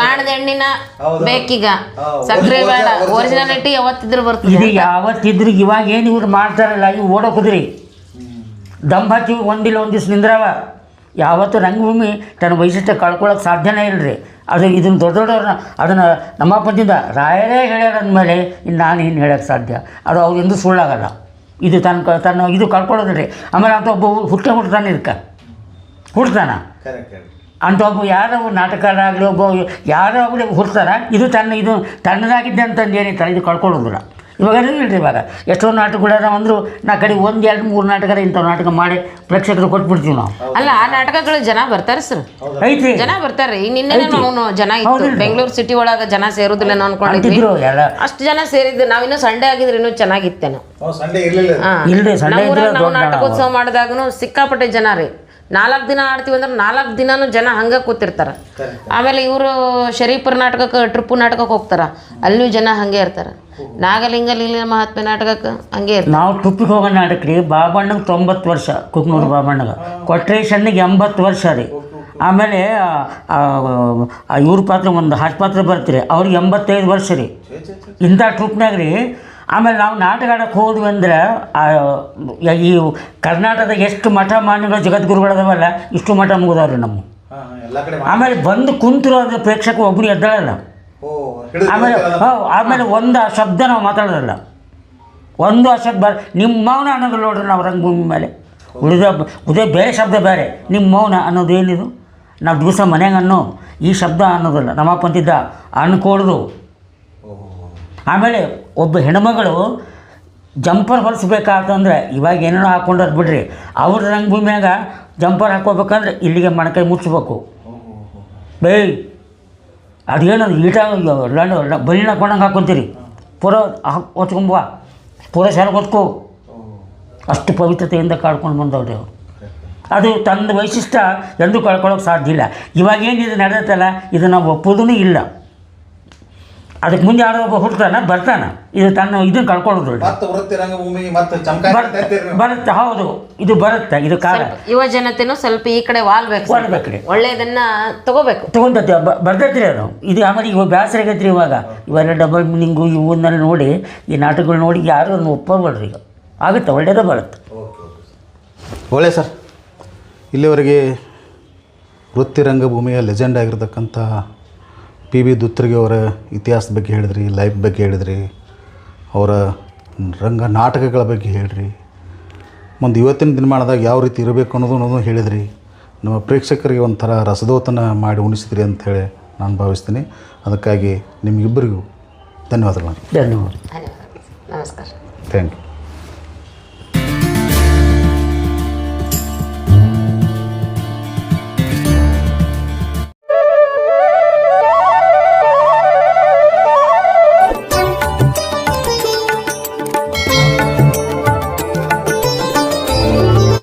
ಕಾಣದ ಎಣ್ಣಿನ. ಬೇಕೀಗ. ಸಕ್ಕರೆ ಬೇಡ. ಒರಿಜಿನಾಲಿಟಿ ಯಾವತ್ತಿದ್ರು ಬರ್ತದೆ ಇದು ಯಾವತ್ತಿದ್ರು ಇವಾಗ ಏನು ಇವ್ರು ಮಾಡ್ತಾರಲ್ಲ ಇವು ಓಡೋಕುದ್ರಿ. ದಮ್ ಹಚ್ಚಿ ಒಂದಿಲ್ಲ ಒಂದಿಸ್ ದಿವ್ಸ ನಿಂದ್ರವ. ಯಾವತ್ತು ರಂಗಭೂಮಿ ತನ್ನ ವೈಶಿಷ್ಟ್ಯ ಕಳ್ಕೊಳ್ಳೋಕೆ ಸಾಧ್ಯನೇ ಇಲ್ಲ ರೀ ಅದು ಇದನ್ನು ದೊಡ್ಡ ದೊಡ್ಡವ್ರನ್ನ ಅದನ್ನು ನಮ್ಮಪ್ಪದಿಂದ ರಾಯರೇ ಹೇಳ್ಯಾರ ಅಂದಮೇಲೆ ಇನ್ನು ನಾನು ಏನು ಹೇಳೋಕ್ಕೆ ಸಾಧ್ಯ? ಅದು ಅವ್ರು ಎಂದು ಸುಳ್ಳಾಗಲ್ಲ. ಇದು ತನ್ನ ಕ- ತನ್ನ ಇದು ಕಳ್ಕೊಳ್ಳೋದ್ರಿ ಆಮೇಲೆ ಅಂತ ಒಬ್ಬ ಹುಟ್ಟೆ ಹುಡ್ತಾನೆ ಇದಕ್ಕೆ ಹುಡ್ತಾನ ಅಂತ ಒಬ್ಬ ಯಾರೋ ನಾಟಕರಾಗಲಿ ಒಬ್ಬ ಯಾರೋ ಆಗಲಿ ಹುಡ್ತಾರ ಇದು ತನ್ನ ಇದು ತನ್ನದಾಗಿದ್ದೆ ಅಂತಂದು ಏನೈತಾರೆ ಇದು ಕಳ್ಕೊಳ್ಳೋದಿಲ್ಲ ಇವಾಗ ಇಲ್ರಿ ಇವಾಗ. ಎಷ್ಟೋ ನಾಟಕಗಳು ಅದಾವ ಅಂದ್ರು ನಾ ಕಡೆ ಒಂದು ಎರಡು ಮೂರು ನಾಟಕ ಇಂಥ ನಾಟಕ ಮಾಡಿ ಪ್ರೇಕ್ಷಕರು ಕೊಟ್ಬಿಡ್ತೀವಿ ನಾವು. ಅಲ್ಲ ಆ ನಾಟಕಗಳು ಜನ ಬರ್ತಾರೆ ಸರ್. ಐತಿ ಜನ ಬರ್ತಾರೆ. ಈಗ ನಿನ್ನೆ ನಾವು ಜನ ಇತ್ತು? ಬೆಂಗಳೂರು ಸಿಟಿ ಒಳಗ ಜನ ಸೇರುದಿಲ್ಲ ನಾವು ಅನ್ಕೊಂಡಿದ್ವಿ. ಅಷ್ಟು ಜನ ಸೇರಿದ್ದು ನಾವಿನ್ನೂ ಸಂಡೆ ಆಗಿದ್ರೆ ಇನ್ನೂ ಚೆನ್ನಾಗಿತ್ತೇನು. ನಾಟಕೋತ್ಸವ ಮಾಡಿದಾಗೂ ಸಿಕ್ಕಾಪಟ್ಟೆ ಜನ ರೀ. ನಾಲ್ಕು ದಿನ ಆಡ್ತೀವಿ ಅಂದ್ರೆ ನಾಲ್ಕು ದಿನನೂ ಜನ ಹಂಗೆ ಕೂತಿರ್ತಾರೆ. ಆಮೇಲೆ ಇವರು ಶರೀಫರ್ ನಾಟಕಕ್ಕೆ ಟ್ರಿಪ್ಪು ನಾಟಕಕ್ಕೆ ಹೋಗ್ತಾರೆ. ಅಲ್ಲೂ ಜನ ಹಂಗೆ ಇರ್ತಾರೆ. ನಾಗಲಿಂಗ ಲೀಲೆ ಮಹಾತ್ಮೆ ನಾಟಕಕ್ಕೆ ಹಂಗೆ ಇರ್ತಾರೆ. ನಾವು ಟ್ರಿಪ್ಪಿಗೆ ಹೋಗೋ ನಾಟಕ ರೀ ಬಾಬಣ್ಣಗೆ ತೊಂಬತ್ತು ವರ್ಷ ಕುಕ್ನೂರು ಬಾಬಣ್ಣಗೆ. ಕೊಟ್ರೇಶನ್ನಿಗೆ ಎಂಬತ್ತು ವರ್ಷ ರೀ. ಆಮೇಲೆ ಇವ್ರ ಪಾತ್ರ ಒಂದು ಹಾಟ್ ಪಾತ್ರ ಬರ್ತೀರಿ ಅವ್ರಿಗೆ ಎಂಬತ್ತೈದು ವರ್ಷ ರೀ. ಇಂಥ ಟ್ರಿಪ್ನಾಗ ರೀ ಆಮೇಲೆ ನಾವು ನಾಟಕ ಆಡಕ್ಕೆ ಹೋದ್ವಿ ಅಂದ್ರೆ ಈ ಕರ್ನಾಟಕದ ಎಷ್ಟು ಮಠ ಮಾನ್ಯಗಳು ಜಗದ್ಗುರುಗಳದವಲ್ಲ ಇಷ್ಟು ಮಠ ಮುಗಿದವ್ರಿ ನಮ್ಮ. ಆಮೇಲೆ ಬಂದು ಕುಂತರು ಅಂದ್ರೆ ಪ್ರೇಕ್ಷಕ ಒಬ್ಬರು ಎದ್ದಾಳಲ್ಲ. ಆಮೇಲೆ ಹೌ ಆಮೇಲೆ ಒಂದು ಶಬ್ದ ನಾವು ಮಾತಾಡೋದಲ್ಲ. ಒಂದು ಆ ಶಬ್ದ ಬರ ನಿಮ್ಮ ಮೌನ ಅನ್ನೋದು ನೋಡ್ರಿ ನಾವು ರಂಗಭೂಮಿ ಮೇಲೆ. ಉಳಿದ ಉದಯ ಬೇರೆ ಶಬ್ದ ಬೇರೆ. ನಿಮ್ಮ ಮೌನ ಅನ್ನೋದು ಏನಿದು? ನಾವು ದಿವಸ ಮನೆಗೆ ಅನ್ನೋ ಈ ಶಬ್ದ ಅನ್ನೋದಲ್ಲ. ನಮ್ಮಪ್ಪ ಅಂತಿದ್ದ ಅನ್ಕೊಳ್ಳೋದು ಆಮೇಲೆ ಒಬ್ಬ ಹೆಣ್ಮಗಳು ಜಂಪರ್ ಹೊಲಿಸ್ಬೇಕಾತಂದ್ರೆ ಇವಾಗ ಏನೇನೋ ಹಾಕ್ಕೊಂಡ್ರೆ ಬಿಡ್ರಿ. ಅವ್ರ ರಂಗಭೂಮಿಯಾಗ ಜಂಪರ್ ಹಾಕೋಬೇಕಂದ್ರೆ ಇಲ್ಲಿಗೆ ಮಣಕೈ ಮುಚ್ಚಬೇಕು ಬೇಯ್ ಅದೇನದು ಈಟ ಬಲಿನ ಹಾಕೊಂಡಂಗೆ ಹಾಕ್ಕೊತೀರಿ ಪೂರ ಹೊತ್ಕೊಂಬ ಪೂರ ಶಾಲೆಗೆ ಹೊತ್ಕೋ. ಅಷ್ಟು ಪವಿತ್ರತೆಯಿಂದ ಕಾಡ್ಕೊಂಡು ಬಂದವ್ರಿ ಅವರು ಅದು ತನ್ನ ವೈಶಿಷ್ಟ್ಯ ಎಂದೂ ಕಳ್ಕೊಳ್ಳೋಕೆ ಸಾಧ್ಯ ಇಲ್ಲ. ಇವಾಗೇನು ಇದು ನಡೆಯುತ್ತಲ್ಲ ಇದು ನಾವು ಒಪ್ಪೋದೂ ಇಲ್ಲ. ಅದಕ್ಕೆ ಮುಂದೆ ಯಾರೋ ಒಬ್ಬ ಹುಡ್ತಾನ ಬರ್ತಾನ. ಇದು ತನ್ನ ಇದನ್ನು ಕಳ್ಕೊಳ್ಳೋದು ಮತ್ತೆ ವೃತ್ತಿ ರಂಗಭೂಮಿಗೆ ಮತ್ತೆ ಚಮಕಾಯಿ ಬರುತ್ತೆ ಹೌದು. ಇದು ಬರುತ್ತೆ ಇದು ಕಾಲ. ಯುವ ಜನತೆನೂ ಸ್ವಲ್ಪ ಈ ಕಡೆ ವಾಲ್ಬೇಕು. ಒಳ್ಳೇದನ್ನ ತಗೋಬೇಕು. ತೊಗೊಂತೈತಿ ಬರ್ತೈತ್ರಿ ಅದು. ಇದು ಆಮೇಲೆ ಇವಾಗ ಬೇಸರ ಆಗೈತ್ರಿ ಇವಾಗ. ಇವೆಲ್ಲ ಡಬಲ್ ಮೀನಿಂಗು ಇವನ್ನೆಲ್ಲ ನೋಡಿ ಈ ನಾಟಕಗಳು ನೋಡಿ ಯಾರು ಅದನ್ನು ಒಪ್ಪಬೇಡ್ರಿ ಈಗ. ಆಗುತ್ತೆ ಒಳ್ಳೇದೇ ಬರುತ್ತೆ. ಒಳ್ಳೆ ಸರ್. ಇಲ್ಲಿವರೆಗೆ ವೃತ್ತಿ ರಂಗಭೂಮಿಯ ಲೆಜೆಂಡ್ ಆಗಿರ್ತಕ್ಕಂಥ ಪಿ ಬಿ ದುತ್ತರಿಗೆ ಅವರ ಇತಿಹಾಸದ ಬಗ್ಗೆ ಹೇಳಿದ್ರಿ ಲೈಫ್ ಬಗ್ಗೆ ಹೇಳಿದ್ರಿ ಅವರ ರಂಗ ನಾಟಕಗಳ ಬಗ್ಗೆ ಹೇಳ್ರಿ. ಒಂದು ಇವತ್ತಿನ ದಿನಮಾನದಾಗ ಯಾವ ರೀತಿ ಇರಬೇಕು ಅನ್ನೋದು ಅನ್ನೋದು ಹೇಳಿದ್ರಿ. ನಮ್ಮ ಪ್ರೇಕ್ಷಕರಿಗೆ ಒಂಥರ ರಸದೋತನ ಮಾಡಿ ಉಣಿಸಿದ್ರಿ ಅಂಥೇಳಿ ನಾನು ಭಾವಿಸ್ತೀನಿ. ಅದಕ್ಕಾಗಿ ನಿಮಗಿಬ್ಬರಿಗೂ ಧನ್ಯವಾದಗಳು. ಧನ್ಯವಾದ ಧನ್ಯವಾದ. ನಮಸ್ಕಾರ. Thank you